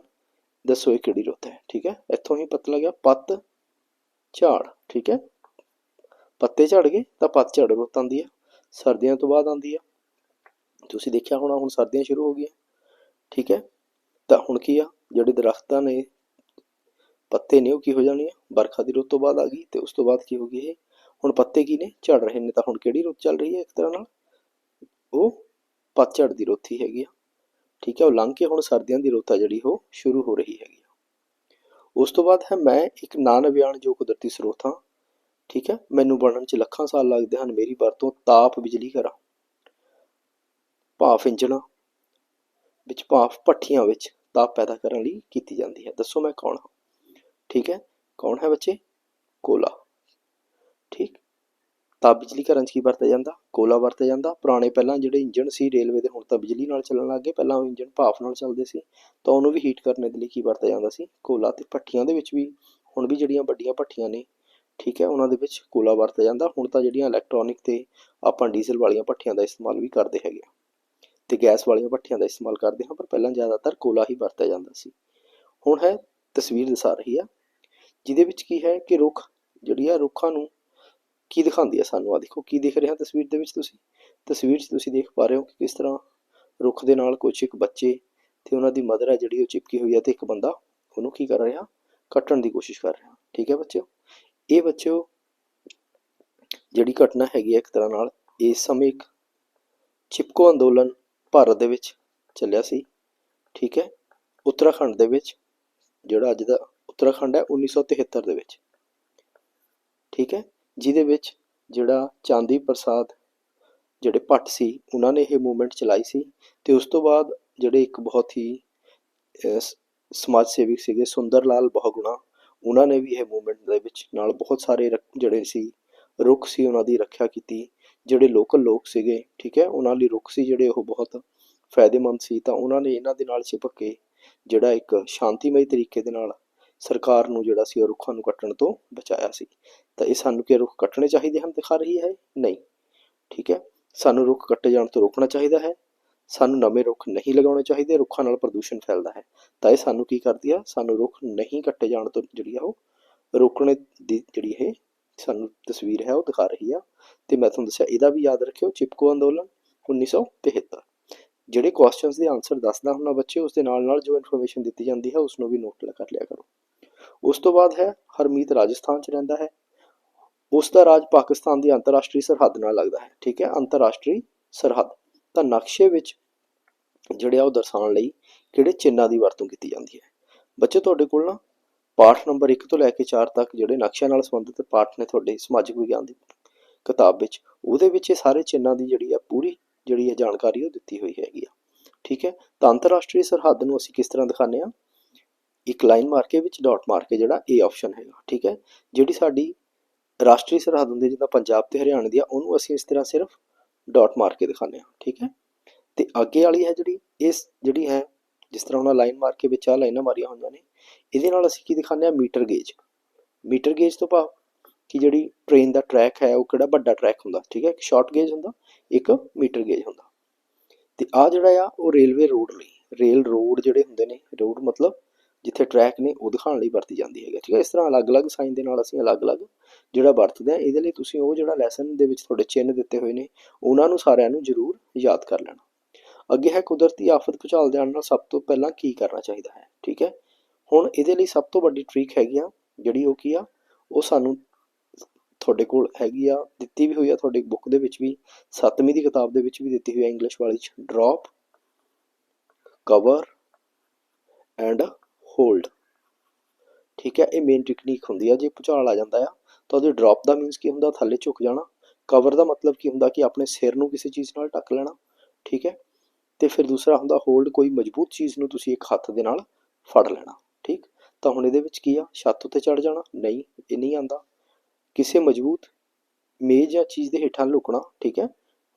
ਦੱਸੋ ਇਹ ਕਿਹੜੀ ਰੁੱਤ ਹੈ? ਠੀਕ ਹੈ? ਇੱਥੋਂ ਹੀ ਪਤਾ ਲੱਗਿਆ ਪੱਤ ਝਾੜ। ਠੀਕ ਹੈ? ਪੱਤੇ ਝੜ ਗਏ ਤਾਂ ਪੱਤ ਝੜ ਰੁੱਤ ਆਉਂਦੀ ਹੈ। ਸਰਦੀਆਂ ਤੋਂ ਬਾਅਦ ਆਉਂਦੀ ਆ ਤੁਸੀਂ ਦੇਖਿਆ ਹੋਣਾ ਹੁਣ ਸਰਦੀਆਂ ਸ਼ੁਰੂ ਹੋ ਗਈਆਂ। ਠੀਕ ਹੈ? ਤਾਂ ਹੁਣ ਕੀ ਆ? ਜਿਹੜੇ ਦਰਖਤਾਂ ਨੇ, ਪੱਤੇ ਨੇ ਉਹ ਕੀ ਹੋ ਜਾਣੇ ਆ ਬਰਖਾ ਦੀ ਰੁੱਤ ਤੋਂ ਬਾਅਦ ਆ ਗਈ ਤੇ ਉਸ ਤੋਂ ਬਾਅਦ ਕੀ ਹੋ ਗਈ ਇਹ? ਹੁਣ ਪੱਤੇ ਕੀ ਨੇ? ਝੜ ਰਹੇ ਨੇ ਤਾਂ ਹੁਣ ਕਿਹੜੀ ਰੁੱਤ ਚੱਲ ਰਹੀ ਹੈ ਇੱਕ ਤਰ੍ਹਾਂ ਨਾਲ? ਉਹ ਪਤਝੜ ਦੀ ਰੁੱਤ ਹੀ ਹੈਗੀ ਆ। ਠੀਕ ਹੈ, ਉਹ ਲੰਘ ਕੇ ਹੁਣ ਸਰਦੀਆਂ ਦੀ ਰੁੱਤ ਆ ਜਿਹੜੀ ਉਹ ਸ਼ੁਰੂ ਹੋ ਰਹੀ ਹੈਗੀ ਆ। ਉਸ ਤੋਂ ਬਾਅਦ ਹੈ, ਮੈਂ ਇੱਕ ਨਾ ਨਵਿਆਣ ਜੋ ਕੁਦਰਤੀ ਸਰੋਤ ਹਾਂ। ਠੀਕ ਹੈ, ਮੈਨੂੰ ਬਣਨ 'ਚ ਲੱਖਾਂ ਸਾਲ ਲੱਗਦੇ ਹਨ, ਮੇਰੀ ਵਰਤੋਂ ਤਾਪ ਬਿਜਲੀ ਕਰਾਂ ਭਾਫ ਇੰਜਣਾ ਵਿੱਚ, ਭਾਫ ਭੱਠੀਆਂ ਵਿੱਚ ਤਾਪ ਪੈਦਾ ਕਰਨ ਲਈ ਕੀਤੀ ਜਾਂਦੀ ਹੈ। ਦੱਸੋ ਮੈਂ ਕੌਣ ਹਾਂ? ਠੀਕ ਹੈ, ਕੌਣ ਹੈ ਬੱਚੇ? ਕੋਲਾ। ਠੀਕ। ਤਾਪ ਬਿਜਲੀ ਕਰਨ 'ਚ ਕੀ ਵਰਤਿਆ ਜਾਂਦਾ? ਕੋਲਾ ਵਰਤਿਆ ਜਾਂਦਾ। ਪੁਰਾਣੇ ਪਹਿਲਾਂ ਜਿਹੜੇ ਇੰਜਨ ਸੀ ਰੇਲਵੇ ਦੇ, ਹੁਣ ਤਾਂ ਬਿਜਲੀ ਨਾਲ ਚੱਲਣ ਲੱਗ ਗਏ। ਪਹਿਲਾਂ ਉਹ ਇੰਜਨ ਭਾਫ ਨਾਲ ਚੱਲਦੇ ਸੀ। ਤਾਂ ਉਹਨੂੰ ਵੀ ਹੀਟ ਕਰਨ ਦੇ ਲਈ ਕੀ ਵਰਤਿਆ ਜਾਂਦਾ ਸੀ? ਕੋਲਾ ਤੇ ਭੱਠੀਆਂ ਦੇ ਵਿੱਚ ਵੀ, ਹੁਣ ਵੀ ਜਿਹੜੀਆਂ ਵੱਡੀਆਂ ਭੱਠੀਆਂ ਨੇ, ਠੀਕ ਹੈ, ਉਹਨਾਂ ਦੇ ਵਿੱਚ ਕੋਲਾ ਵਰਤਿਆ ਜਾਂਦਾ। ਹੁਣ ਤਾਂ ਜਿਹੜੀਆਂ ਇਲੈਕਟ੍ਰੋਨਿਕ ਤੇ ਆਪਾਂ ਡੀਜ਼ਲ ਵਾਲੀਆਂ ਭੱਠੀਆਂ ਦਾ ਇਸਤੇਮਾਲ ਵੀ ਕਰਦੇ ਹੈਗੇ ਤੇ ਗੈਸ ਵਾਲੀਆਂ ਭੱਠੀਆਂ ਦਾ ਇਸਤੇਮਾਲ ਕਰਦੇ ਹਾਂ, ਪਰ ਪਹਿਲਾਂ ਜ਼ਿਆਦਾਤਰ ਕੋਲਾ ਹੀ ਵਰਤਿਆ ਜਾਂਦਾ ਸੀ। ਹੁਣ ਹੈ ਤਸਵੀਰ ਦਿਖਾ ਰਹੀ ਆ, ਜਿਹਦੇ ਵਿੱਚ ਕੀ ਹੈ ਕਿ ਰੁੱਖ ਜਿਹੜੀ ਆ ਰੁੱਖਾਂ ਨੂੰ ਕੀ ਦਿਖਾਉਂਦੀ ਹੈ ਸਾਨੂੰ? ਆ ਦੇਖੋ, ਕੀ ਦਿਖ ਰਿਹਾ ਤਸਵੀਰ ਦੇ ਵਿੱਚ ਤੁਸੀਂ? ਤਸਵੀਰ 'ਚ ਤੁਸੀਂ ਦੇਖ ਪਾ ਰਹੇ ਹੋ ਕਿ ਕਿਸ ਤਰ੍ਹਾਂ ਰੁੱਖ ਦੇ ਨਾਲ ਕੁਝ ਇੱਕ ਬੱਚੇ ਤੇ ਉਹਨਾਂ ਦੀ ਮਦਰ ਹੈ ਜਿਹੜੀ ਉਹ ਚਿਪਕੀ ਹੋਈ ਹੈ ਤੇ ਇੱਕ ਬੰਦਾ ਉਹਨੂੰ ਕੀ ਕਰ ਰਿਹਾ? ਕੱਟਣ ਦੀ ਕੋਸ਼ਿਸ਼ ਕਰ ਰਿਹਾ। ਠੀਕ ਹੈ ਬੱਚਿਓ? ਇਹ ਬੱਚਿਓ, ਜਿਹੜੀ ਘਟਨਾ ਹੈਗੀ ਹੈ ਇੱਕ ਤਰ੍ਹਾਂ ਨਾਲ, ਇਸ ਸਮੇਂ ਇੱਕ ਚਿਪਕੋ ਅੰਦੋਲਨ ਭਾਰਤ ਦੇ ਵਿੱਚ ਚੱਲਿਆ ਸੀ, ਠੀਕ ਹੈ? ਉੱਤਰਾਖੰਡ ਦੇ ਵਿੱਚ, ਜਿਹੜਾ ਅੱਜ ਦਾ ਉੱਤਰਾਖੰਡ ਹੈ 1973 ਦੇ ਵਿੱਚ, ਠੀਕ ਹੈ? ਜਿਹਦੇ ਵਿੱਚ ਜਿਹੜਾ ਚਾਂਦੀ ਪ੍ਰਸਾਦ ਜਿਹੜੇ ਭੱਟ ਸੀ, ਉਹਨਾਂ ਨੇ ਇਹ ਮੂਵਮੈਂਟ ਚਲਾਈ ਸੀ ਤੇ ਉਸ ਤੋਂ ਬਾਅਦ ਜਿਹੜੇ ਇੱਕ ਬਹੁਤ ਹੀ ਸਮਾਜ ਸੇਵਕ ਸੀਗੇ, ਸੁੰਦਰ ਲਾਲ ਬਹੁਗੁਣਾ, ਉਹਨਾਂ ਨੇ ਵੀ ਇਹ ਮੂਵਮੈਂਟ ਦੇ ਵਿੱਚ ਨਾਲ ਬਹੁਤ ਸਾਰੇ ਰਕ- ਜਿਹੜੇ ਸੀ, ਰੁੱਖ ਸੀ, ਉਹਨਾਂ ਦੀ ਰੱਖਿਆ ਕੀਤੀ ਜਿਹੜੇ ਲੋਕਲ ਲੋਕ ਸੀਗੇ, ਠੀਕ ਹੈ, ਉਹਨਾਂ ਲਈ ਰੁੱਖ ਸੀ ਜਿਹੜੇ ਉਹ ਬਹੁਤ ਫਾਇਦੇਮੰਦ ਸੀ, ਤਾਂ ਉਹਨਾਂ ਨੇ ਇਹਨਾਂ ਦੇ ਨਾਲ ਚਿਪਕ ਕੇ ਜਿਹੜਾ ਇੱਕ ਸ਼ਾਂਤੀਮਈ ਤਰੀਕੇ ਦੇ ਨਾਲ ਸਰਕਾਰ ਨੂੰ ਜਿਹੜਾ ਸੀ ਉਹ ਰੁੱਖਾਂ ਨੂੰ ਕੱਟਣ ਤੋਂ ਬਚਾਇਆ ਸੀ। ਤਾਂ ਇਹ ਸਾਨੂੰ ਕਿ ਰੁੱਖ ਕੱਟਣੇ ਚਾਹੀਦੇ ਹਨ ਦਿਖਾ ਰਹੀ ਹੈ? ਨਹੀਂ, ਠੀਕ ਹੈ, ਸਾਨੂੰ ਰੁੱਖ ਕੱਟੇ ਜਾਣ ਤੋਂ ਰੋਕਣਾ ਚਾਹੀਦਾ ਹੈ, ਸਾਨੂੰ ਨਵੇਂ ਰੁੱਖ ਨਹੀਂ ਲਗਾਉਣੇ ਚਾਹੀਦੇ, ਰੁੱਖਾਂ ਨਾਲ ਪ੍ਰਦੂਸ਼ਣ ਫੈਲਦਾ ਹੈ। ਤਾਂ ਇਹ ਸਾਨੂੰ ਕੀ ਕਰਦੀ ਆ ਸਾਨੂੰ ਰੁੱਖ ਨਹੀਂ ਕੱਟੇ ਜਾਣ ਤੋਂ ਜਿਹੜੀ ਆ ਉਹ ਰੋਕਣੇ ਦੀ ਜਿਹੜੀ ਇਹ ਸਾਨੂੰ ਤਸਵੀਰ ਹੈ, ਉਹ ਦਿਖਾ ਰਹੀ ਆ। ਤੇ ਮੈਂ ਤੁਹਾਨੂੰ ਦੱਸਿਆ, ਇਹਦਾ ਵੀ ਯਾਦ ਰੱਖਿਓ, ਚਿਪਕੋ ਅੰਦੋਲਨ 1973 ਜਿਹੜੇ ਕੁਐਸਚਨਸ ਦੇ ਆਨਸਰ ਦੱਸਦਾ ਹੁੰਦਾ ਬੱਚੇ ਉਸ ਦੇ ਨਾਲ ਨਾਲ ਜੋ ਇਨਫੋਰਮੇਸ਼ਨ ਦਿੱਤੀ ਜਾਂਦੀ ਹੈ ਉਸ ਨੂੰ ਵੀ ਨੋਟ ਕਰ ਲਿਆ ਕਰੋ। ਉਸ ਤੋਂ ਬਾਅਦ ਹੈ, ਹਰਮੀਤ ਰਾਜਸਥਾਨ ਚ ਰਹਿੰਦਾ ਹੈ। ਉਸ ਦਾ ਰਾਜ ਪਾਕਿਸਤਾਨ ਦੀ ਅੰਤਰਰਾਸ਼ਟਰੀ ਸਰਹੱਦ ਨਾਲ ਲੱਗਦਾ ਹੈ, ਠੀਕ ਹੈ? ਅੰਤਰਰਾਸ਼ਟਰੀ ਸਰਹੱਦ। ਤਾਂ ਨਕਸ਼ੇ ਵਿੱਚ ਜਿਹੜੇ ਆ ਉਹ ਦਰਸਾਉਣ ਲਈ ਕਿਹੜੇ ਚਿੰਨ੍ਹਾਂ ਦੀ ਵਰਤੋਂ ਕੀਤੀ ਜਾਂਦੀ ਹੈ? ਬੱਚੇ, ਤੁਹਾਡੇ ਕੋਲ ਨਾ ਪਾਠ ਨੰਬਰ 1 ਤੋਂ ਲੈ ਕੇ 4 ਤੱਕ ਜਿਹੜੇ ਨਕਸ਼ਿਆਂ ਨਾਲ ਸੰਬੰਧਿਤ ਪਾਠ ਨੇ ਤੁਹਾਡੇ ਸਮਾਜਿਕ ਵਿਗਿਆਨ ਦੀ ਕਿਤਾਬ ਵਿੱਚ, ਉਹਦੇ ਵਿੱਚ ਇਹ ਸਾਰੇ ਚਿੰਨਾਂ ਦੀ ਜਿਹੜੀ ਆ ਪੂਰੀ ਜਿਹੜੀ ਹੈ ਜਾਣਕਾਰੀ ਉਹ ਦਿੱਤੀ ਹੋਈ ਹੈਗੀ ਆ। ਠੀਕ ਹੈ? ਤਾਂ ਅੰਤਰਰਾਸ਼ਟਰੀ ਸਰਹੱਦ ਨੂੰ ਅਸੀਂ ਕਿਸ ਤਰ੍ਹਾਂ ਦਿਖਾਉਂਦੇ ਆ ਇੱਕ ਲਾਈਨ ਮਾਰ ਕੇ ਵਿੱਚ, ਡਾਟ ਮਾਰ ਕੇ ਜਿਹੜਾ ਇਹ ਆਪਸ਼ਨ ਹੈਗਾ। ਠੀਕ ਹੈ? ਜਿਹੜੀ ਸਾਡੀ ਰਾਸ਼ਟਰੀ ਸਰਹੱਦ ਹੁੰਦੀ ਜਿੱਦਾਂ ਪੰਜਾਬ ਤੇ ਹਰਿਆਣਾ ਦੀ ਆ, ਉਹਨੂੰ ਅਸੀਂ ਇਸ ਤਰ੍ਹਾਂ ਸਿਰਫ ਡਾਟ ਮਾਰ ਕੇ ਦਿਖਾਉਂਦੇ ਆ ਠੀਕ ਹੈ? ਤੇ ਅੱਗੇ ਵਾਲੀ ਹੈ ਜਿਹੜੀ, ਇਸ ਜਿਹੜੀ ਹੈ, ਜਿਸ ਤਰ੍ਹਾਂ ਉਹਨਾਂ ਲਾਈਨ ਮਾਰ ਕੇ ਵਿੱਚ ਆ ਲਾਈਨਾਂ ਮਾਰੀਆਂ ਹੋਈਆਂ ਨੇ ਇਹਦੇ ਨਾਲ ਅਸੀਂ ਕੀ ਦਿਖਾਉਂਦੇ ਆ ਮੀਟਰ ਗੇਜ। ਮੀਟਰ ਗੇਜ ਤੋਂ ਭਾਵ ਕਿ ਜਿਹੜੀ ਟ੍ਰੇਨ ਦਾ ਟਰੈਕ ਹੈ, ਉਹ ਕਿਹੜਾ ਵੱਡਾ ਟਰੈਕ ਹੁੰਦਾ? ਠੀਕ ਹੈ? ਇੱਕ ਸ਼ਾਰਟ ਗੇਜ ਹੁੰਦਾ, ਇੱਕ ਮੀਟਰ ਗੇਜ ਹੁੰਦਾ। ਤੇ ਆ ਜਿਹੜਾ ਆ, ਉਹ ਰੇਲਵੇ ਰੋਡ ਲਈ। ਰੇਲ ਰੋਡ ਜਿਹੜੇ ਹੁੰਦੇ ਨੇ ਰੋਡ ਮਤਲਬ ਜਿੱਥੇ ਟਰੈਕ ਨੇ, ਉਹ ਦਿਖਾਉਣ ਲਈ ਵਰਤੀ ਜਾਂਦੀ ਹੈਗਾ ਠੀਕ ਹੈ? ਇਸ ਤਰ੍ਹਾਂ ਅਲੱਗ-ਅਲੱਗ ਸਾਈਨ ਦੇ ਨਾਲ ਅਸੀਂ ਅਲੱਗ-ਅਲੱਗ ਜਿਹੜਾ ਵਰਤਦੇ ਆ ਇਹਦੇ ਲਈ ਤੁਸੀਂ ਉਹ ਜਿਹੜਾ ਲੈਸਨ ਦੇ ਵਿੱਚ ਤੁਹਾਡੇ ਚਿੰਨ੍ਹ ਦਿੱਤੇ ਹੋਏ ਨੇ, ਉਹਨਾਂ ਨੂੰ ਸਾਰਿਆਂ ਨੂੰ ਜ਼ਰੂਰ ਯਾਦ ਕਰ ਲੈਣਾ। ਅੱਗੇ ਹੈ ਕੁਦਰਤੀ ਆਫਤ ਭੁਚਾਲ ਦੇ ਆਉਣ ਨਾਲ ਸਭ ਤੋਂ ਪਹਿਲਾਂ ਕੀ ਕਰਨਾ ਚਾਹੀਦਾ ਹੈ? ਠੀਕ ਹੈ? ਹੁਣ ਇਹਦੇ ਲਈ ਸਭ ਤੋਂ ਵੱਡੀ ਟ੍ਰਿਕ ਹੈਗੀ ਆ, ਜਿਹੜੀ ਉਹ ਕੀ ਆ, ਉਹ ਸਾਨੂੰ ਤੁਹਾਡੇ ਕੋਲ ਹੈਗੀ ਆ, ਦਿੱਤੀ ਵੀ ਹੋਈ ਆ ਤੁਹਾਡੀ ਬੁੱਕ ਦੇ ਵਿੱਚ ਵੀ, ਸੱਤਵੀਂ ਦੀ ਕਿਤਾਬ ਦੇ ਵਿੱਚ ਵੀ ਦਿੱਤੀ ਹੋਈ ਆ ਇੰਗਲਿਸ਼ ਵਾਲੀ ਚ ਡ੍ਰੌਪ ਕਵਰ ਐਂਡ ਹੋਲਡ ਠੀਕ ਹੈ ਇਹ ਮੇਨ ਟੈਕਨੀਕ ਹੁੰਦੀ ਆ, ਜੇ ਭੁਚਾਲ ਆ ਜਾਂਦਾ ਆ, ਤਾਂ ਉਹਦੇ ਡ੍ਰੌਪ ਦਾ ਮੀਨਸ ਕੀ ਹੁੰਦਾ, ਥੱਲੇ ਝੁਕ ਜਾਣਾ ਕਵਰ ਦਾ ਮਤਲਬ ਕੀ ਹੁੰਦਾ ਕਿ ਆਪਣੇ ਸਿਰ ਨੂੰ ਕਿਸੇ ਚੀਜ਼ ਨਾਲ ਢੱਕ ਲੈਣਾ, ਠੀਕ ਹੈ, ਤੇ ਫਿਰ ਦੂਸਰਾ ਹੁੰਦਾ ਹੋਲਡ ਕੋਈ ਮਜ਼ਬੂਤ ਚੀਜ਼ ਨੂੰ ਤੁਸੀਂ ਇੱਕ ਹੱਥ ਦੇ ਨਾਲ ਫੜ ਲੈਣਾ। ਤਾਂ ਹੁਣ ਇਹਦੇ ਵਿੱਚ ਕੀ ਆ? ਛੱਤ ਉੱਤੇ ਚੜ ਜਾਣਾ? ਨਹੀਂ, ਇਹ ਨਹੀਂ ਆਂਦਾ ਕਿਸੇ ਮਜ਼ਬੂਤ ਮੇਜ਼ ਜਾਂ ਚੀਜ਼ ਦੇ ਹੇਠਾਂ ਲੁਕਣਾ, ਠੀਕ ਹੈ?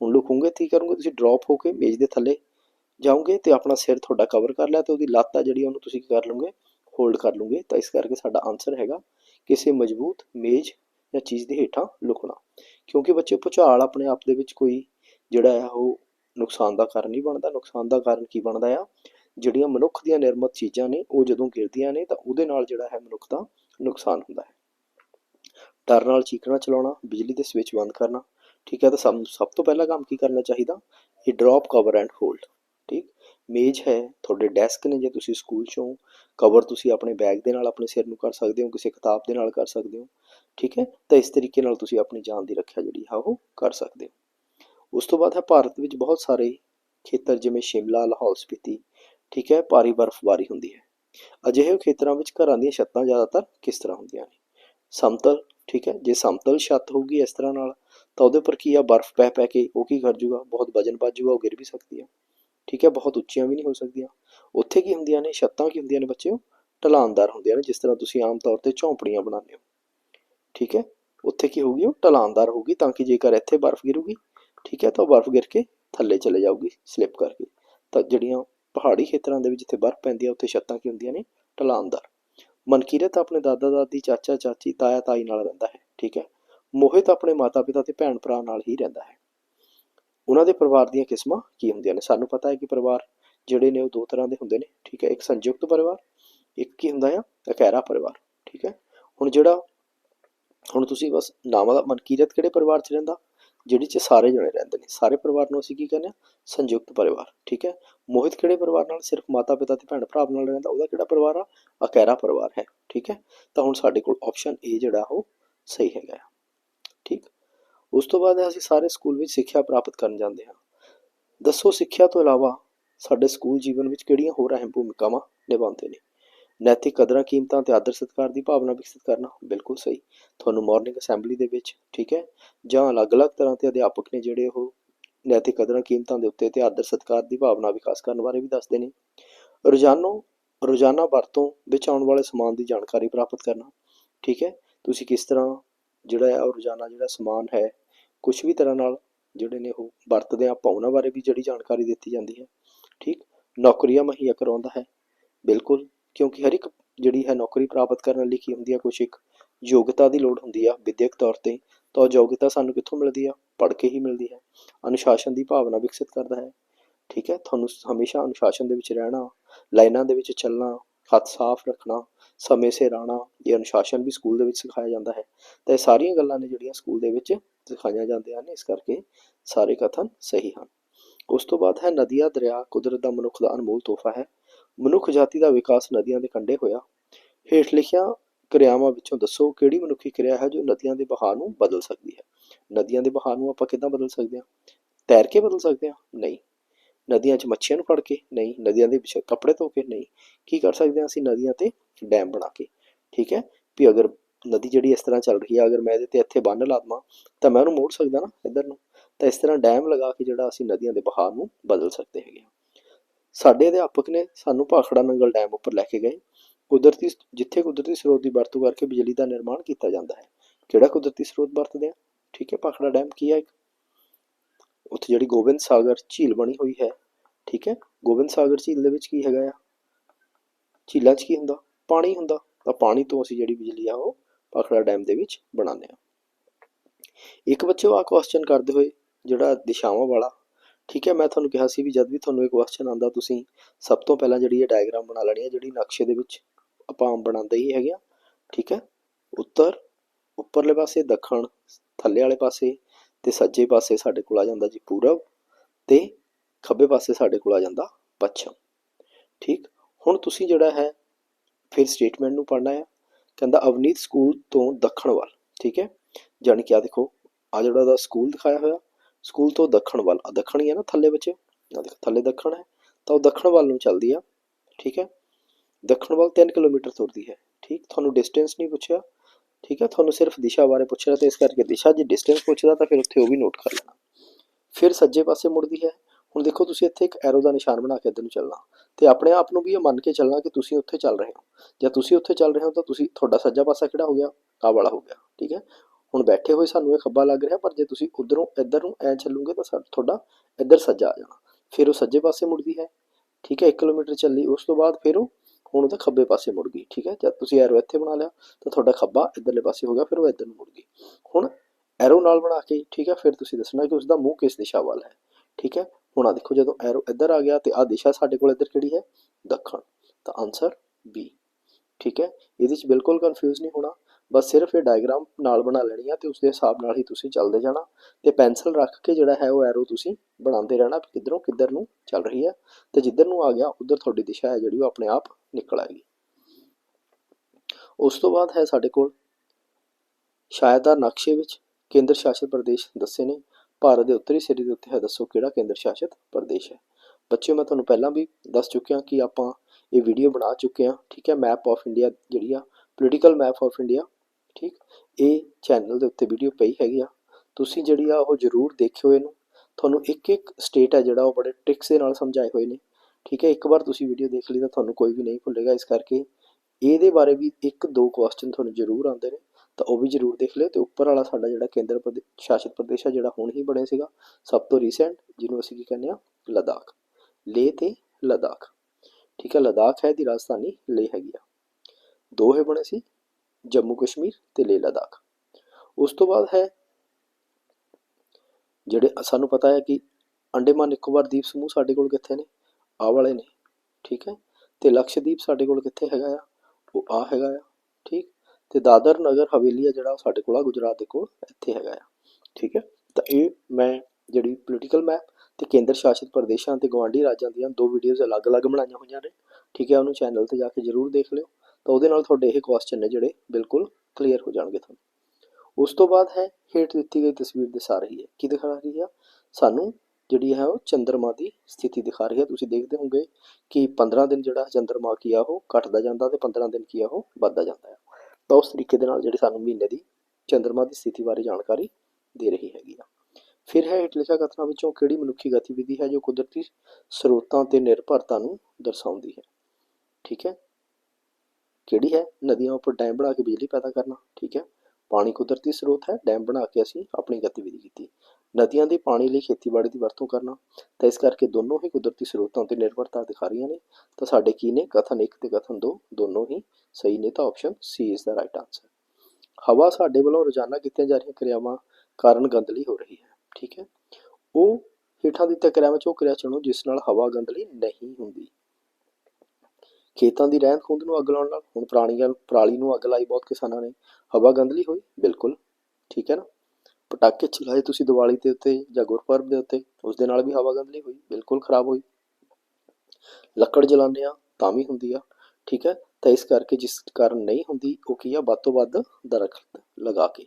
ਹੁਣ ਲੁਕੋਗੇ ਕੀ ਕਰੋਗੇ? ਤੁਸੀਂ ਡ੍ਰੌਪ ਹੋ ਕੇ ਮੇਜ਼ ਦੇ ਥੱਲੇ ਜਾਓਗੇ ਤੇ ਆਪਣਾ ਸਿਰ ਤੁਹਾਡਾ ਕਵਰ ਕਰ ਲਿਆ ਤੇ ਉਹਦੀ ਲੱਤ ਆ ਜਿਹੜੀ ਉਹਨੂੰ ਤੁਸੀਂ ਕੀ ਕਰ ਲਓਗੇ? ਹੋਲਡ ਕਰ ਲਓਗੇ। ਤਾਂ ਇਸ ਕਰਕੇ ਸਾਡਾ ਆਨਸਰ ਹੈਗਾ, ਕਿਸੇ ਮਜ਼ਬੂਤ ਮੇਜ਼ ਜਾਂ ਚੀਜ਼ ਦੇ ਹੇਠਾਂ ਲੁਕਣਾ। ਕਿਉਂਕਿ ਬੱਚੇ, ਭੁਚਾਲ ਆਪਣੇ ਆਪ ਦੇ ਵਿੱਚ ਕੋਈ ਜਿਹੜਾ ਆ, ਉਹ ਨੁਕਸਾਨ ਦਾ ਕਾਰਨ ਨਹੀਂ ਬਣਦਾ। ਨੁਕਸਾਨ ਦਾ ਕਾਰਨ ਕੀ ਬਣਦਾ ਆ? ਜਿਹੜੀਆਂ ਮਨੁੱਖ ਦੀਆਂ ਨਿਰਮਤ ਚੀਜ਼ਾਂ ਨੇ, ਉਹ ਜਦੋਂ ਗਿਰਦੀਆਂ ਨੇ ਤਾਂ ਉਹਦੇ ਨਾਲ ਜਿਹੜਾ ਹੈ ਮਨੁੱਖ ਦਾ ਨੁਕਸਾਨ ਹੁੰਦਾ ਹੈ। ਡਰ ਨਾਲ ਚੀਕਣਾ ਚਲਾਉਣਾ, ਬਿਜਲੀ ਦੇ ਸਵਿਚ ਬੰਦ ਕਰਨਾ, ਠੀਕ ਹੈ ਤਾਂ ਸਭ ਸਭ ਤੋਂ ਪਹਿਲਾ ਕੰਮ ਕੀ ਕਰਨਾ ਚਾਹੀਦਾ? ਇਹ ਡ੍ਰੌਪ ਕਵਰ ਐਂਡ ਹੋਲਡ ਠੀਕ? ਮੇਜ਼ ਹੈ, ਤੁਹਾਡੇ ਡੈਸਕ ਨੇ, ਜੇ ਤੁਸੀਂ ਸਕੂਲ ਚੋਂ ਕਵਰ ਤੁਸੀਂ ਆਪਣੇ ਬੈਗ ਦੇ ਨਾਲ ਆਪਣੇ ਸਿਰ ਨੂੰ ਕਰ ਸਕਦੇ ਹੋ, ਕਿਸੇ ਕਿਤਾਬ ਦੇ ਨਾਲ ਕਰ ਸਕਦੇ ਹੋ, ਠੀਕ ਹੈ? ਤਾਂ ਇਸ ਤਰੀਕੇ ਨਾਲ ਤੁਸੀਂ ਆਪਣੀ ਜਾਨ ਦੀ ਰੱਖਿਆ ਜਿਹੜੀ ਹੈ, ਉਹ ਕਰ ਸਕਦੇ ਹੋ। ਉਸ ਤੋਂ ਬਾਅਦ ਹੈ ਭਾਰਤ ਵਿੱਚ ਬਹੁਤ ਸਾਰੇ ਖੇਤਰ, ਜਿਵੇਂ ਸ਼ਿਮਲਾ ਲਾਹੌਰ ਸਪੀਤੀ ਠੀਕ ਹੈ, ਭਾਰੀ ਬਰਫ਼ਬਾਰੀ ਹੁੰਦੀ ਹੈ। ਅਜਿਹੇ ਖੇਤਰਾਂ ਵਿੱਚ ਘਰਾਂ ਦੀਆਂ ਛੱਤਾਂ ਜ਼ਿਆਦਾਤਰ ਕਿਸ ਤਰ੍ਹਾਂ ਹੁੰਦੀਆਂ ਨੇ? ਸਮਤਲ, ਠੀਕ ਹੈ, ਜੇ ਸਮਤਲ ਛੱਤ ਹੋਊਗੀ ਇਸ ਤਰ੍ਹਾਂ ਨਾਲ, ਤਾਂ ਉਹਦੇ ਉੱਪਰ ਕੀ ਆ? ਬਰਫ਼ ਪੈ ਪੈ ਕੇ ਉਹ ਕੀ ਕਰ ਜੂਗਾ? ਬਹੁਤ ਵਜਨ ਵੱਜ ਜੂਗਾ, ਉਹ ਗਿਰ ਵੀ ਸਕਦੀ ਆ ਠੀਕ ਹੈ, ਬਹੁਤ ਉੱਚੀਆਂ ਵੀ ਨਹੀਂ ਹੋ ਸਕਦੀਆਂ। ਉੱਥੇ ਕੀ ਹੁੰਦੀਆਂ ਨੇ? ਛੱਤਾਂ ਕੀ ਹੁੰਦੀਆਂ ਨੇ ਬੱਚਿਓ? ਢਲਾਨਦਾਰ ਹੁੰਦੀਆਂ ਨੇ, ਜਿਸ ਤਰ੍ਹਾਂ ਤੁਸੀਂ ਆਮ ਤੌਰ ਤੇ ਝੌਂਪੜੀਆਂ ਬਣਾਉਂਦੇ ਹੋ। ਠੀਕ ਹੈ, ਉੱਥੇ ਕੀ ਹੋਊਗੀ? ਉਹ ਢਲਾਨਦਾਰ ਹੋਊਗੀ, ਤਾਂ ਕਿ ਜੇਕਰ ਇੱਥੇ ਬਰਫ਼ ਗਿਰੂਗੀ, ਠੀਕ ਹੈ, ਤਾਂ ਉਹ ਬਰਫ਼ ਗਿਰ ਕੇ ਥੱਲੇ ਚਲੇ ਜਾਊਗੀ, ਸਲਿੱਪ ਕਰਕੇ। ਤਾਂ ਜਿਹੜੀਆਂ ਪਹਾੜੀ ਖੇਤਰਾਂ ਦੇ ਵਿੱਚ ਜਿੱਥੇ ਬਰਫ਼ ਪੈਂਦੀ ਹੈ ਉੱਥੇ ਛੱਤਾਂ ਕੀ ਹੁੰਦੀਆਂ ਨੇ? ਢਲਾਨਦਾਰ ਮਨਕੀਰਤ ਆਪਣੇ ਦਾਦਾ ਦਾਦੀ ਚਾਚਾ, ਚਾਚੀ, ਤਾਇਆ, ਤਾਈ ਨਾਲ ਰਹਿੰਦਾ ਹੈ, ਠੀਕ ਹੈ? ਮੋਹਿਤ ਆਪਣੇ ਮਾਤਾ ਪਿਤਾ ਤੇ ਭੈਣ ਭਰਾ ਨਾਲ ਹੀ ਰਹਿੰਦਾ ਹੈ। ਉਹਨਾਂ ਦੇ ਪਰਿਵਾਰ ਦੀਆਂ ਕਿਸਮਾਂ ਕੀ ਹੁੰਦੀਆਂ ਨੇ? ਸਾਨੂੰ ਪਤਾ ਹੈ ਕਿ ਪਰਿਵਾਰ ਜਿਹੜੇ ਨੇ ਉਹ ਦੋ ਤਰ੍ਹਾਂ ਦੇ ਹੁੰਦੇ ਨੇ, ਠੀਕ ਹੈ? ਇੱਕ ਸੰਯੁਕਤ ਪਰਿਵਾਰ, ਇੱਕ ਕੀ ਹੁੰਦਾ ਆ? ਇਕਹਿਰਾ ਪਰਿਵਾਰ, ਠੀਕ ਹੈ? ਹੁਣ ਜਿਹੜਾ, ਹੁਣ ਤੁਸੀਂ ਬਸ ਨਾਮਾਂ ਦਾ ਮਨਕੀਰਤ ਕਿਹੜੇ ਪਰਿਵਾਰ 'ਚ ਰਹਿੰਦਾ? ਜਿਹੜੀ 'ਚ ਸਾਰੇ ਜਣੇ ਰਹਿੰਦੇ ਨੇ, ਸਾਰੇ ਪਰਿਵਾਰ ਨੂੰ ਅਸੀਂ ਕੀ ਕਹਿੰਦੇ ਆ ਸੰਯੁਕਤ ਪਰਿਵਾਰ, ਠੀਕ ਹੈ? ਮੋਹਿਤ ਕਿਹੜੇ ਪਰਿਵਾਰ ਨਾਲ? ਸਿਰਫ ਮਾਤਾ ਪਿਤਾ ਤੇ ਭੈਣ ਭਰਾ ਨਾਲ ਰਹਿੰਦਾ, ਉਹਦਾ ਕਿਹੜਾ ਪਰਿਵਾਰ ਆ? ਅਕੈਰਾ ਪਰਿਵਾਰ ਹੈ, ਠੀਕ ਹੈ? ਤਾਂ ਹੁਣ ਸਾਡੇ ਕੋਲ ਆਪਸ਼ਨ ਏ ਜਿਹੜਾ ਉਹ ਸਹੀ ਹੈਗਾ ਆ। ਠੀਕ? ਉਸ ਤੋਂ ਬਾਅਦ ਅਸੀਂ ਸਾਰੇ ਸਕੂਲ ਵਿੱਚ ਸਿੱਖਿਆ ਪ੍ਰਾਪਤ ਕਰਨ ਜਾਂਦੇ ਹਾਂ। ਦੱਸੋ ਸਿੱਖਿਆ ਤੋਂ ਇਲਾਵਾ ਸਾਡੇ ਸਕੂਲ ਜੀਵਨ ਵਿੱਚ ਕਿਹੜੀਆਂ ਹੋਰ ਅਹਿਮ ਭੂਮਿਕਾਵਾਂ ਨਿਭਾਉਂਦੇ ਨੇ? ਨੈਤਿਕ ਕਦਰਾਂ, ਕੀਮਤਾਂ ਤੇ ਆਦਰ ਸਤਿਕਾਰ ਦੀ ਭਾਵਨਾ ਵਿਕਸਿਤ ਕਰਨਾ। ਬਿਲਕੁਲ ਸਹੀ। ਤੁਹਾਨੂੰ ਮਾਰਨਿੰਗ ਅਸੈਂਬਲੀ ਦੇ ਵਿੱਚ, ਠੀਕ ਹੈ? ਜਾਂ ਅਲੱਗ-ਅਲੱਗ ਤਰ੍ਹਾਂ ਦੇ ਅਧਿਆਪਕ ਨੇ ਜਿਹੜੇ ਉਹ ਨੈਤਿਕ ਕਦਰਾਂ, ਕੀਮਤਾਂ ਦੇ ਉੱਤੇ ਤੇ ਆਦਰ ਸਤਿਕਾਰ ਦੀ ਭਾਵਨਾ ਵਿਕਾਸ ਕਰਨ ਬਾਰੇ ਵੀ ਦੱਸਦੇ ਨੇ। ਰੋਜ਼ਾਨੋ, ਰੋਜ਼ਾਨਾ ਵਰਤੋਂ ਵਿੱਚ ਆਉਣ ਵਾਲੇ ਸਮਾਨ ਦੀ ਜਾਣਕਾਰੀ ਪ੍ਰਾਪਤ ਕਰਨਾ, ਠੀਕ ਹੈ? ਤੁਸੀਂ ਕਿਸ ਤਰ੍ਹਾਂ ਜਿਹੜਾ ਹੈ ਉਹ ਰੋਜ਼ਾਨਾ ਜਿਹੜਾ ਸਮਾਨ ਹੈ ਕੁਝ ਵੀ ਤਰ੍ਹਾਂ ਨਾਲ ਜਿਹੜੇ ਨੇ ਉਹ ਵਰਤਦੇ ਆ ਆਪਾਂ ਬਾਰੇ ਵੀ ਜਿਹੜੀ ਜਾਣਕਾਰੀ ਦਿੱਤੀ ਜਾਂਦੀ ਹੈ, ਠੀਕ? ਨੌਕਰੀਆਂ ਮੁਹੱਈਆ ਕਰਵਾਉਂਦਾ ਹੈ। ਬਿਲਕੁਲ ਕਿਉਂਕਿ ਹਰ ਇੱਕ ਜਿਹੜੀ ਹੈ ਨੌਕਰੀ ਪ੍ਰਾਪਤ ਕਰਨ ਲਈ ਕੀ ਹੁੰਦੀ ਹੈ ਕੁਛ ਇੱਕ ਯੋਗਤਾ ਦੀ ਲੋੜ ਹੁੰਦੀ ਆ ਵਿਦਿਅਕ ਤੌਰ ਤੇ, ਤਾਂ ਉਹ ਯੋਗਤਾ ਸਾਨੂੰ ਕਿੱਥੋਂ ਮਿਲਦੀ ਆ? ਪੜ੍ਹ ਕੇ ਹੀ ਮਿਲਦੀ ਹੈ। ਅਨੁਸ਼ਾਸਨ ਦੀ ਭਾਵਨਾ ਵਿਕਸਿਤ ਕਰਦਾ ਹੈ। ਠੀਕ ਹੈ, ਤੁਹਾਨੂੰ ਹਮੇਸ਼ਾ ਅਨੁਸ਼ਾਸਨ ਦੇ ਵਿੱਚ ਰਹਿਣਾ, ਲਾਈਨਾਂ ਦੇ ਵਿੱਚ ਚੱਲਣਾ, ਹੱਥ ਸਾਫ਼ ਰੱਖਣਾ, ਸਮੇਂ ਸਿਰ ਆਉਣਾ, ਇਹ ਅਨੁਸ਼ਾਸਨ ਵੀ ਸਕੂਲ ਦੇ ਵਿੱਚ ਸਿਖਾਇਆ ਜਾਂਦਾ ਹੈ। ਤਾਂ ਇਹ ਸਾਰੀਆਂ ਗੱਲਾਂ ਨੇ ਜਿਹੜੀਆਂ ਸਕੂਲ ਦੇ ਵਿੱਚ ਸਿਖਾਈਆਂ ਜਾਂਦੀਆਂ ਨੇ, ਇਸ ਕਰਕੇ ਸਾਰੇ ਕਥਨ ਸਹੀ ਹਨ। ਉਸ ਤੋਂ ਬਾਅਦ ਹੈ ਨਦੀਆਂ, ਦਰਿਆ, ਕੁਦਰਤ ਦਾ ਮਨੁੱਖ ਦਾ ਅਨਮੋਲ ਤੋਹਫਾ ਹੈ। ਮਨੁੱਖ ਜਾਤੀ ਦਾ ਵਿਕਾਸ ਨਦੀਆਂ ਦੇ ਕੰਢੇ ਹੋਇਆ। ਹੇਠ ਲਿਖਿਆ, ਕਿਰਿਆਵਾਂ ਵਿੱਚੋਂ ਦੱਸੋ ਕਿਹੜੀ ਮਨੁੱਖੀ ਕਿਰਿਆ ਹੈ ਜੋ ਨਦੀਆਂ ਦੇ ਬਹਾਅ ਨੂੰ ਬਦਲ ਸਕਦੀ ਹੈ? ਨਦੀਆਂ ਦੇ ਬਹਾਅ ਨੂੰ ਆਪਾਂ ਕਿੱਦਾਂ ਬਦਲ ਸਕਦੇ ਹਾਂ? ਤੈਰ ਕੇ ਬਦਲ ਸਕਦੇ ਹਾਂ? ਨਹੀਂ। ਨਦੀਆਂ 'ਚ ਮੱਛੀਆਂ ਨੂੰ ਫੜ ਕੇ? ਨਹੀਂ। ਨਦੀਆਂ ਦੇ ਵਿੱਚ ਕੱਪੜੇ ਧੋ ਕੇ? ਨਹੀਂ। ਕੀ ਕਰ ਸਕਦੇ ਹਾਂ ਅਸੀਂ ਨਦੀਆਂ ਤੇ? ਡੈਮ ਬਣਾ ਕੇ। ਠੀਕ ਹੈ? ਵੀ ਅਗਰ ਨਦੀ ਜਿਹੜੀ ਇਸ ਤਰ੍ਹਾਂ ਚੱਲ ਰਹੀ ਹੈ, ਅਗਰ ਮੈਂ ਇਹਦੇ ਤੇ ਇੱਥੇ ਬੰਨ ਲਾ ਦੇਵਾਂ ਤਾਂ ਮੈਂ ਉਹਨੂੰ ਮੋੜ ਸਕਦਾ ਨਾ ਇੱਧਰ ਨੂੰ। ਤਾਂ ਇਸ ਤਰ੍ਹਾਂ ਡੈਮ ਲਗਾ ਕੇ ਜਿਹੜਾ ਅਸੀਂ ਨਦੀਆਂ ਦੇ ਬਹਾਅ ਨੂੰ ਬਦਲ ਸਕਦੇ ਹੈਗੇ ਹਾਂ। ਸਾਡੇ ਅਧਿਆਪਕ ਨੇ ਸਾਨੂੰ ਭਾਖੜਾ ਨੰਗਲ ਡੈਮ ਉੱਪਰ ਲੈ ਕੇ ਗਏ। ਕੁਦਰਤੀ ਜਿੱਥੇ ਕੁਦਰਤੀ ਸਰੋਤ ਦੀ ਵਰਤੋਂ ਕਰਕੇ ਬਿਜਲੀ ਦਾ ਨਿਰਮਾਣ ਕੀਤਾ ਜਾਂਦਾ ਹੈ। ਕਿਹੜਾ ਕੁਦਰਤੀ ਸਰੋਤ ਵਰਤਦੇ ਆ? ਠੀਕ ਹੈ, ਭਾਖੜਾ ਡੈਮ ਕੀ ਹੈ ਇੱਕ? ਉੱਥੇ ਜਿਹੜੀ ਗੋਬਿੰਦ ਸਾਗਰ ਝੀਲ ਬਣੀ ਹੋਈ ਹੈ। ਠੀਕ ਹੈ, ਗੋਬਿੰਦ ਸਾਗਰ ਝੀਲ ਦੇ ਵਿੱਚ ਕੀ ਹੈਗਾ ਆ? ਝੀਲਾਂ 'ਚ ਕੀ ਹੁੰਦਾ? ਪਾਣੀ ਹੁੰਦਾ। ਤਾਂ ਪਾਣੀ ਤੋਂ ਅਸੀਂ ਜਿਹੜੀ ਬਿਜਲੀ ਆ ਉਹ ਭਾਖੜਾ ਡੈਮ ਦੇ ਵਿੱਚ ਬਣਾਉਂਦੇ ਆ। ਇੱਕ ਬੱਚੇ ਆ ਕੁਐਸਚਨ ਕਰਦੇ ਹੋਏ ਜਿਹੜਾ ਦਿਸ਼ਾਵਾਂ ਵਾਲਾ ਠੀਕ ਹੈ, ਮੈਂ ਤੁਹਾਨੂੰ ਕਿਹਾ ਸੀ ਵੀ ਜਦ ਵੀ ਤੁਹਾਨੂੰ ਇਹ ਕੁਐਸਚਨ ਆਂਦਾ ਤੁਸੀਂ ਸਭ ਤੋਂ ਪਹਿਲਾਂ ਜਿਹੜੀ ਇਹ ਡਾਇਗਰਾਮ ਬਣਾ ਲੈਣੀ ਹੈ, ਜਿਹੜੀ ਨਕਸ਼ੇ ਦੇ ਵਿੱਚ ਆਪਾਂ ਆਮ ਬਣਾਉਂਦੇ ਹੀ ਹੈਗੇ ਆ, ਠੀਕ ਹੈ। ਉੱਤਰ, ਉੱਪਰਲੇ ਪਾਸੇ, ਦੱਖਣ, ਥੱਲੇ ਵਾਲੇ ਪਾਸੇ ਤੇ ਸੱਜੇ ਪਾਸੇ ਸਾਡੇ ਕੋਲ ਆ ਜਾਂਦਾ ਜੀ ਪੂਰਬ ਤੇ ਖੱਬੇ ਪਾਸੇ ਸਾਡੇ ਕੋਲ ਆ ਜਾਂਦਾ ਪੱਛਮ, ਠੀਕ। ਹੁਣ ਤੁਸੀਂ ਜਿਹੜਾ ਹੈ, ਫਿਰ ਸਟੇਟਮੈਂਟ ਨੂੰ ਪੜ੍ਹਨਾ ਹੈ, ਕਹਿੰਦਾ ਅਵਨੀਤ ਸਕੂਲ ਤੋਂ ਦੱਖਣ ਵੱਲ, ਠੀਕ ਹੈ। ਜਾਣੀ ਕਿ ਆ ਦੇਖੋ ਆ ਜਿਹੜਾ ਦਾ ਸਕੂਲ ਦਿਖਾਇਆ ਹੋਇਆ ਸਕੂਲ ਤੋਂ ਦੱਖਣ ਵੱਲ। ਆ ਦੱਖਣ ਹੀ ਹੈ ਨਾ ਥੱਲੇ ਬੱਚੇ? ਆ ਦੇਖੋ, ਥੱਲੇ ਦੱਖਣ ਹੈ, ਤਾਂ ਉਹ ਦੱਖਣ ਵੱਲ ਨੂੰ ਚੱਲਦੀ ਆ, ਠੀਕ ਹੈ? ਦੱਖਣ ਵੱਲ 3 ਕਿਲੋਮੀਟਰ ਤੁਰਦੀ ਹੈ, ਠੀਕ? ਤੁਹਾਨੂੰ ਡਿਸਟੈਂਸ ਨਹੀਂ ਪੁੱਛਿਆ, ਠੀਕ ਹੈ? ਤੁਹਾਨੂੰ ਸਿਰਫ ਦਿਸ਼ਾ ਬਾਰੇ ਪੁੱਛ ਰਿਹਾ, ਤੇ ਇਸ ਕਰਕੇ ਦਿਸ਼ਾ ਜੇ ਡਿਸਟੈਂਸ ਪੁੱਛਦਾ, ਤਾਂ ਫਿਰ ਉੱਥੇ ਉਹ ਵੀ ਨੋਟ ਕਰ ਲੈਣਾ। ਫਿਰ ਸੱਜੇ ਪਾਸੇ ਮੁੜਦੀ ਹੈ। ਹੁਣ ਦੇਖੋ, ਤੁਸੀਂ ਇੱਥੇ ਇੱਕ ਐਰੋ ਦਾ ਨਿਸ਼ਾਨ ਬਣਾ ਕੇ ਇੱਧਰ ਨੂੰ ਚੱਲਣਾ। ਤੇ ਆਪਣੇ ਆਪ ਨੂੰ ਵੀ ਇਹ ਮੰਨ ਕੇ ਚੱਲਣਾ ਕਿ ਤੁਸੀਂ ਉੱਥੇ ਚੱਲ ਰਹੇ ਹੋ। ਜੇ ਤੁਸੀਂ ਉੱਥੇ ਚੱਲ ਰਹੇ ਹੋ, ਤਾਂ ਤੁਸੀਂ, ਤੁਹਾਡਾ ਸੱਜਾ ਪਾਸਾ ਕਿਹੜਾ ਹੋ ਗਿਆ? ਆ ਵਾਲਾ ਹੋ ਗਿਆ, ਠੀਕ ਹੈ? ਹੁਣ ਬੈਠੇ ਹੋਏ ਸਾਨੂੰ ਇਹ ਖੱਬਾ ਲੱਗ ਰਿਹਾ, ਪਰ ਜੇ ਤੁਸੀਂ ਉਧਰੋਂ ਇੱਧਰ ਨੂੰ ਐ ਚੱਲੋਗੇ ਤਾਂ ਤੁਹਾਡਾ ਇੱਧਰ ਸੱਜਾ ਆ ਜਾਣਾ। ਫਿਰ ਉਹ ਸੱਜੇ ਪਾਸੇ ਮੁੜਦੀ ਹੈ, ਠੀਕ ਹੈ 1 ਕਿਲੋਮੀਟਰ ਚੱਲੀ, ਉਸ ਤੋਂ ਬਾਅਦ ਫਿਰ ਉਹ ਹੁਣ ਉਹਦਾ ਖੱਬੇ ਪਾਸੇ ਮੁੜ ਗਈ, ਠੀਕ ਹੈ, ਜਦ ਤੁਸੀਂ ਐਰੋ ਇੱਥੇ ਬਣਾ ਲਿਆ, ਤਾਂ ਤੁਹਾਡਾ ਖੱਬਾ ਇੱਧਰਲੇ ਪਾਸੇ ਹੋ ਗਿਆ, ਫਿਰ ਉਹ ਇੱਧਰ ਨੂੰ ਮੁੜ ਗਈ। ਹੁਣ ਐਰੋ ਨਾਲ ਬਣਾ ਕੇ, ਠੀਕ ਹੈ, ਫਿਰ ਤੁਸੀਂ ਦੱਸਣਾ ਕਿ ਉਸ ਦਾ ਮੂੰਹ ਕਿਸ ਦਿਸ਼ਾ ਵੱਲ ਹੈ, ਠੀਕ ਹੈ। ਹੁਣ ਆ ਦੇਖੋ, ਜਦੋਂ ਐਰੋ ਇੱਧਰ ਆ ਗਿਆ ਤੇ ਆ ਦਿਸ਼ਾ ਸਾਡੇ ਕੋਲ ਇੱਧਰ ਕਿਹੜੀ ਹੈ? ਦੱਖਣ। ਤਾਂ ਆਨਸਰ ਬੀ ਠੀਕ ਹੈ। ਇਹਦੇ ਵਿੱਚ ਬਿਲਕੁਲ ਕਨਫਿਊਜ਼ ਨਹੀਂ ਹੋਣਾ। ਬਸ ਸਿਰਫ ਇਹ ਡਾਇਗਰਾਮ ਨਾਲ ਬਣਾ ਲੈਣੀ ਆ ਤੇ ਉਸ ਦੇ ਹਿਸਾਬ ਨਾਲ ਹੀ ਤੁਸੀਂ ਚੱਲਦੇ ਜਾਣਾ ਤੇ ਪੈਨਸਲ ਰੱਖ ਕੇ ਜਿਹੜਾ ਹੈ ਉਹ ਐਰੋ ਤੁਸੀਂ ਬਣਾਉਂਦੇ ਰਹਿਣਾ ਕਿੱਧਰੋਂ ਕਿੱਧਰ ਨੂੰ ਚੱਲ ਰਹੀ ਹੈ ਤੇ ਜਿੱਧਰ ਨੂੰ ਆ ਗਿਆ ਉਧਰ ਤੁਹਾਡੀ ਦਿਸ਼ਾ ਹੈ ਜਿਹੜੀ ਉਹ ਆਪਣੇ ਆਪ ਨਿਕਲ ਆਏਗੀ। ਉਸ ਤੋਂ ਬਾਅਦ ਹੈ ਸਾਡੇ ਕੋਲ ਸ਼ਾਇਦਾਰ ਨਕਸ਼ੇ ਵਿੱਚ ਕੇਂਦਰ ਸ਼ਾਸਿਤ ਪ੍ਰਦੇਸ਼ ਦੱਸੇ ਨੇ, ਭਾਰਤ ਦੇ ਉੱਤਰੀ ਸਿਰੇ ਦੇ ਉੱਤੇ ਹੈ, ਦੱਸੋ ਕਿਹੜਾ ਕੇਂਦਰ ਸ਼ਾਸਿਤ ਪ੍ਰਦੇਸ਼ ਹੈ? ਬੱਚਿਓ, ਮੈਂ ਤੁਹਾਨੂੰ ਪਹਿਲਾਂ ਵੀ ਦੱਸ ਚੁੱਕਿਆ ਕਿ ਆਪਾਂ ਇਹ ਵੀਡੀਓ ਬਣਾ ਚੁੱਕੇ ਹਾਂ, ਠੀਕ ਹੈ ਮੈਪ ਆਫ ਇੰਡੀਆ ਜਿਹੜੀ ਆ ਪੋਲੀਟੀਕਲ ਮੈਪ ਆਫ ਇੰਡੀਆ ਠੀਕ? ਇਹ ਚੈਨਲ ਦੇ ਉੱਤੇ ਵੀਡੀਓ ਪਈ ਹੈਗੀ ਆ। ਤੁਸੀਂ ਜਿਹੜੀ ਆ ਉਹ ਜ਼ਰੂਰ ਦੇਖਿਓ ਇਹਨੂੰ। ਤੁਹਾਨੂੰ ਇੱਕ ਇੱਕ ਸਟੇਟ ਹੈ ਜਿਹੜਾ ਉਹ ਬੜੇ ਟ੍ਰਿਕਸ ਦੇ ਨਾਲ ਸਮਝਾਏ ਹੋਏ ਨੇ। ਠੀਕ ਹੈ, ਇੱਕ ਵਾਰ ਤੁਸੀਂ ਵੀਡੀਓ ਦੇਖ ਲਈ ਤਾਂ ਤੁਹਾਨੂੰ ਕੋਈ ਵੀ ਨਹੀਂ ਭੁੱਲੇਗਾ ਇਸ ਕਰਕੇ। ਇਹਦੇ ਬਾਰੇ ਵੀ ਇੱਕ ਦੋ ਕੁਐਸਚਨ ਤੁਹਾਨੂੰ ਜ਼ਰੂਰ ਆਉਂਦੇ ਨੇ। ਤਾਂ ਉਹ ਵੀ ਜ਼ਰੂਰ ਦੇਖ ਲਿਓ ਤੇ ਉੱਪਰ ਵਾਲਾ ਸਾਡਾ ਜਿਹੜਾ ਕੇਂਦਰ ਪ੍ਰਦੇ- ਸ਼ਾਸਿਤ ਪ੍ਰਦੇਸ਼ ਆ ਜਿਹੜਾ ਹੁਣ ਹੀ ਬਣਿਆ ਸੀਗਾ, ਸਭ ਤੋਂ ਰੀਸੈਂਟ ਜਿਹਨੂੰ ਅਸੀਂ ਕੀ ਕਹਿੰਦੇ ਆ, ਲਦਾਖ। ਲੇਹ ਤੇ ਲਦਾਖ। ਠੀਕ ਹੈ, ਲਦਾਖ ਹੈ ਦੀ ਰਾਜਧਾਨੀ ਲੇਹ ਹੈਗੀ ਆ। ਦੋ ਹੈ ਬਣੇ ਸੀ। ਜੰਮੂ ਕਸ਼ਮੀਰ ਤੇ ਲੇਹ ਲਦਾਖ। ਉਸ ਤੋਂ ਬਾਅਦ ਹੈ ਜਿਹੜੇ ਸਾਨੂੰ ਪਤਾ ਹੈ ਕਿ ਅੰਡੇਮਾਨ ਨਿਕੋਬਾਰ ਦੀਪ ਸਮੂਹ ਸਾਡੇ ਕੋਲ ਕਿੱਥੇ ਨੇ? ਆਹ ਵਾਲੇ ਨੇ, ਠੀਕ ਹੈ? ਤੇ ਲਕਸ਼ਦੀਪ ਸਾਡੇ ਕੋਲ ਕਿੱਥੇ ਹੈਗਾ ਆ? ਉਹ ਆ ਹੈਗਾ ਆ, ਠੀਕ? ਤੇ ਦਾਦਰ ਨਗਰ ਹਵੇਲੀ ਆ ਜਿਹੜਾ ਉਹ ਸਾਡੇ ਕੋਲ ਆ, ਗੁਜਰਾਤ ਦੇ ਕੋਲ ਇੱਥੇ ਹੈਗਾ ਆ, ਠੀਕ ਹੈ? ਤਾਂ ਇਹ ਮੈਂ ਜਿਹੜੀ ਪੋਲੀਟੀਕਲ ਮੈਪ ਤੇ ਕੇਂਦਰ ਸ਼ਾਸਿਤ ਪ੍ਰਦੇਸ਼ਾਂ ਤੇ ਗਵਾਂਢੀ ਰਾਜਾਂ ਦੀਆਂ ਦੋ ਵੀਡੀਓਜ਼ ਅਲੱਗ-ਅਲੱਗ ਬਣਾਈਆਂ ਹੋਈਆਂ ਨੇ, ਠੀਕ ਹੈ? ਉਹਨੂੰ ਚੈਨਲ ਤੇ ਜਾ ਕੇ ਜਰੂਰ ਦੇਖ ਲਿਓ। ਤਾਂ ਉਹਦੇ ਨਾਲ ਤੁਹਾਡੇ ਇਹ ਕੁਐਸਚਨ ਨੇ ਜਿਹੜੇ ਬਿਲਕੁਲ ਕਲੀਅਰ ਹੋ ਜਾਣਗੇ ਤੁਹਾਨੂੰ। ਉਸ ਤੋਂ ਬਾਅਦ ਹੈ, ਹੇਠ ਦਿੱਤੀ ਗਈ ਤਸਵੀਰ ਦਿਖਾ ਰਹੀ ਹੈ। ਕੀ ਦਿਖਾ ਰਹੀ ਹੈ ਸਾਨੂੰ ਜਿਹੜੀ ਹੈ ਉਹ ਚੰਦਰਮਾ ਦੀ ਸਥਿਤੀ ਦਿਖਾ ਰਹੀ ਹੈ। ਤੁਸੀਂ ਦੇਖਦੇ ਹੋਗੇ ਕਿ 15 ਦਿਨ ਜਿਹੜਾ ਚੰਦਰਮਾ ਕੀ ਆ, ਉਹ ਘਟਦਾ ਜਾਂਦਾ ਤੇ 15 ਦਿਨ ਕੀ ਆ, ਉਹ ਵੱਧਦਾ ਜਾਂਦਾ ਹੈ। ਤਾਂ ਉਸ ਤਰੀਕੇ ਦੇ ਨਾਲ ਜਿਹੜੀ ਸਾਨੂੰ ਮਹੀਨੇ ਦੀ ਚੰਦਰਮਾ ਦੀ ਸਥਿਤੀ ਬਾਰੇ ਜਾਣਕਾਰੀ ਦੇ ਰਹੀ ਹੈਗੀ ਆ। ਫਿਰ ਹੈ, ਹੇਠ ਲਿਖਿਆ ਕਥਨਾ ਵਿੱਚੋਂ ਕਿਹੜੀ ਮਨੁੱਖੀ ਗਤੀਵਿਧੀ ਹੈ ਜੋ ਕੁਦਰਤੀ ਸਰੋਤਾਂ ਤੇ ਨਿਰਭਰਤਾ ਨੂੰ ਦਰਸਾਉਂਦੀ ਹੈ? ਠੀਕ ਹੈ। ਕਿਹੜੀ ਹੈ? ਨਦੀਆਂ ਉੱਪਰ ਡੈਮ ਬਣਾ ਕੇ ਬਿਜਲੀ ਪੈਦਾ ਕਰਨਾ, ਠੀਕ ਹੈ? ਪਾਣੀ ਕੁਦਰਤੀ ਸਰੋਤ ਹੈ, ਡੈਮ ਬਣਾ ਕੇ ਅਸੀਂ ਆਪਣੀ ਗਤੀਵਿਧੀ ਕੀਤੀ। ਨਦੀਆਂ ਦੇ ਪਾਣੀ ਲਈ ਖੇਤੀਬਾੜੀ ਦੀ ਵਰਤੋਂ ਕਰਨਾ, ਤਾਂ ਇਸ ਕਰਕੇ ਦੋਨੋਂ ਹੀ ਕੁਦਰਤੀ ਸਰੋਤਾਂ ਤੇ ਨਿਰਭਰਤਾ ਦਿਖਾ ਰਹੀਆਂ ਨੇ, ਤਾਂ ਸਾਡੇ ਕੀ ਨੇ? ਕਥਨ 1 ਤੇ ਕਥਨ 2 ਦੋਨੋਂ ਹੀ ਸਹੀ ਨੇ ਤਾਂ option C is the right answer ਹਵਾ ਸਾਡੇ ਵੱਲੋਂ ਰੋਜ਼ਾਨਾ ਕੀਤੀਆਂ ਜਾ ਰਹੀਆਂ ਕਿਰਿਆਵਾਂ ਕਾਰਨ ਗੰਦਲੀ ਹੋ ਰਹੀ ਹੈ, ਠੀਕ ਹੈ? ਉਹ ਹੇਠਾਂ ਦਿੱਤੇ ਕਿਰਿਆਵਾਂ ਚੋਂ ਕਿਰਿਆ ਚੁਣੋ ਜਿਸ ਨਾਲ ਹਵਾ ਗੰਦਲੀ ਨਹੀਂ ਹੁੰਦੀ। ਖੇਤਾਂ ਦੀ ਰਹਿੰਦ ਖੂੰਹਦ ਨੂੰ ਅੱਗ ਲਾਉਣ ਨਾਲ, ਹੁਣ ਪ੍ਰਾਣੀਆਂ ਪਰਾਲੀ ਨੂੰ ਅੱਗ ਲਾਈ ਬਹੁਤ ਕਿਸਾਨਾਂ ਨੇ। ਹਵਾ ਗੰਦਲੀ ਹੋਈ? ਬਿਲਕੁਲ। ਠੀਕ ਹੈ ਨਾ? ਪਟਾਕੇ ਚਲਾਏ ਤੁਸੀਂ ਦੀਵਾਲੀ ਦੇ ਉੱਤੇ ਜਾਂ ਗੁਰਪੁਰਬ ਦੇ ਉੱਤੇ, ਉਸ ਦੇ ਨਾਲ ਵੀ ਹਵਾ ਗੰਦਲੀ ਹੋਈ? ਬਿਲਕੁਲ ਖਰਾਬ ਹੋਈ। ਲੱਕੜ ਜਲਾਉਂਦੇ ਆ ਤਾਂ ਵੀ ਹੁੰਦੀ ਆ। ਠੀਕ ਹੈ? ਤਾਂ ਇਸ ਕਰਕੇ ਜਿਸ ਕਾਰਨ ਨਹੀਂ ਹੁੰਦੀ, ਉਹ ਕੀ ਆ? ਵੱਧ ਤੋਂ ਵੱਧ ਦਰਖਤ ਲਗਾ ਕੇ।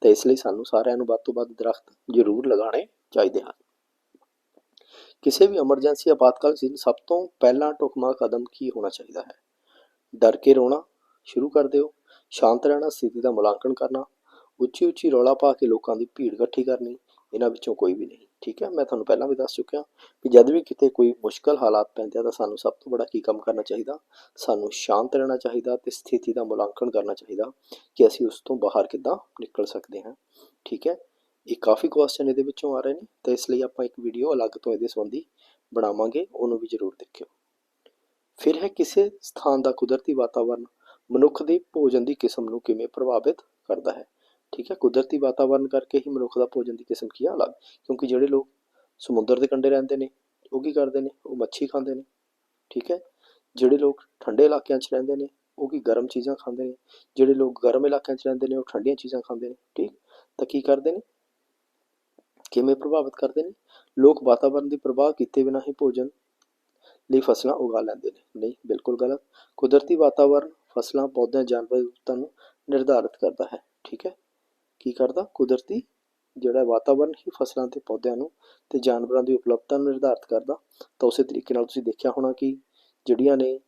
ਤਾਂ ਇਸ ਲਈ ਸਾਨੂੰ ਸਾਰਿਆਂ ਨੂੰ ਵੱਧ ਤੋਂ ਵੱਧ ਦਰਖਤ ਜ਼ਰੂਰ ਲਗਾਉਣੇ ਚਾਹੀਦੇ ਹਨ। ਕਿਸੇ ਵੀ ਐਮਰਜੈਂਸੀ ਆਪਾਤਕਾਲ ਸੀ ਸਭ ਤੋਂ ਪਹਿਲਾ ਢੁਕਮਾ ਕਦਮ ਕੀ ਹੋਣਾ ਚਾਹੀਦਾ ਹੈ? ਡਰ ਕੇ ਰੋਣਾ, ਸ਼ੁਰੂ ਕਰ ਦਿਓ। ਸ਼ਾਂਤ ਰਹਿਣਾ, ਸਥਿਤੀ ਦਾ ਮੁਲਾਂਕਣ ਕਰਨਾ। ਉੱਚੀ ਉੱਚੀ ਰੌਲਾ ਪਾ ਕੇ ਲੋਕਾਂ ਦੀ ਭੀੜ ਇਕੱਠੀ ਕਰਨੀ, ਇਹਨਾਂ ਵਿੱਚੋਂ ਕੋਈ ਵੀ ਨਹੀਂ। ਠੀਕ ਹੈ, ਮੈਂ ਤੁਹਾਨੂੰ ਪਹਿਲਾਂ ਵੀ ਦੱਸ ਚੁੱਕਿਆ ਕਿ ਜਦ ਵੀ ਕਿਤੇ ਕੋਈ ਮੁਸ਼ਕਲ ਹਾਲਾਤ ਪੈਂਦੇ ਆ ਤਾਂ ਸਾਨੂੰ ਸਭ ਤੋਂ ਬੜਾ ਕੀ ਕੰਮ ਕਰਨਾ ਚਾਹੀਦਾ? ਸਾਨੂੰ ਸ਼ਾਂਤ ਰਹਿਣਾ ਚਾਹੀਦਾ ਤੇ ਸਥਿਤੀ ਦਾ ਮੁਲਾਂਕਣ ਕਰਨਾ ਚਾਹੀਦਾ ਕਿ ਅਸੀਂ ਉਸ ਤੋਂ ਬਾਹਰ ਕਿੱਦਾਂ ਨਿਕਲ ਸਕਦੇ ਹਾਂ। ਠੀਕ ਹੈ ਇਹ ਕਾਫੀ ਕੁਐਸਚਨ ਇਹਦੇ ਵਿੱਚੋਂ ਆ ਰਹੇ ਨੇ, ਤਾਂ ਇਸ ਲਈ ਆਪਾਂ ਇੱਕ ਵੀਡੀਓ ਅਲੱਗ ਤੋਂ ਇਹਦੇ ਸੰਬੰਧੀ ਬਣਾਵਾਂਗੇ, ਉਹਨੂੰ ਵੀ ਜ਼ਰੂਰ ਦੇਖਿਓ। ਫਿਰ ਹੈ ਕਿਸੇ ਸਥਾਨ ਦਾ ਕੁਦਰਤੀ ਵਾਤਾਵਰਣ ਮਨੁੱਖ ਦੀ ਭੋਜਨ ਦੀ ਕਿਸਮ ਨੂੰ ਕਿਵੇਂ ਪ੍ਰਭਾਵਿਤ ਕਰਦਾ ਹੈ? ਠੀਕ ਹੈ, ਕੁਦਰਤੀ ਵਾਤਾਵਰਣ ਕਰਕੇ ਹੀ ਮਨੁੱਖ ਦਾ ਭੋਜਨ ਦੀ ਕਿਸਮ ਕੀ ਆ? ਅਲੱਗ। ਕਿਉਂਕਿ ਜਿਹੜੇ ਲੋਕ ਸਮੁੰਦਰ ਦੇ ਕੰਢੇ ਰਹਿੰਦੇ ਨੇ, ਉਹ ਕੀ ਕਰਦੇ ਨੇ? ਉਹ ਮੱਛੀ ਖਾਂਦੇ ਨੇ। ਠੀਕ ਹੈ, ਜਿਹੜੇ ਲੋਕ ਠੰਡੇ ਇਲਾਕਿਆਂ 'ਚ ਰਹਿੰਦੇ ਨੇ, ਉਹ ਕੀ ਗਰਮ ਚੀਜ਼ਾਂ ਖਾਂਦੇ ਨੇ? ਜਿਹੜੇ ਲੋਕ ਗਰਮ ਇਲਾਕਿਆਂ 'ਚ ਰਹਿੰਦੇ ਨੇ, ਉਹ ਠੰਡੀਆਂ ਚੀਜ਼ਾਂ ਖਾਂਦੇ ਨੇ। ਠੀਕ, ਤਾਂ ਕੀ ਕਰਦੇ ਨੇ? ਕਿਵੇਂ ਪ੍ਰਭਾਵਿਤ ਕਰਦੇ ਨੇ? ਲੋਕ ਵਾਤਾਵਰਣ ਦੀ ਪ੍ਰਵਾਹ ਕੀਤੇ ਬਿਨਾਂ ਹੀ ਭੋਜਨ ਲਈ ਫਸਲਾਂ ਉਗਾ ਲੈਂਦੇ ਨੇ। ਨਹੀਂ, ਬਿਲਕੁਲ ਗਲਤ। ਕੁਦਰਤੀ ਵਾਤਾਵਰਣ ਫਸਲਾਂ, ਪੌਦਿਆਂ, ਜਾਨਵਰਾਂ ਦੀ ਰੁੱਤਾਂ ਨੂੰ ਨਿਰਧਾਰਿਤ ਕਰਦਾ ਹੈ। ਠੀਕ ਹੈ? ਕੀ ਕਰਦਾ? ਕੁਦਰਤੀ ਜਿਹੜਾ ਵਾਤਾਵਰਣ ਹੀ ਫਸਲਾਂ ਤੇ ਪੌਦਿਆਂ ਨੂੰ ਤੇ ਜਾਨਵਰਾਂ ਦੀ ਉਪਲਬਧਤਾ ਨੂੰ ਨਿਰਧਾਰਿਤ ਕਰਦਾ। ਤਾਂ ਉਸੇ ਤਰੀਕੇ ਨਾਲ ਤੁਸੀਂ ਦੇਖਿਆ ਹੋਣਾ ਕਿ ਜਿਹੜੀਆਂ ਨੇ,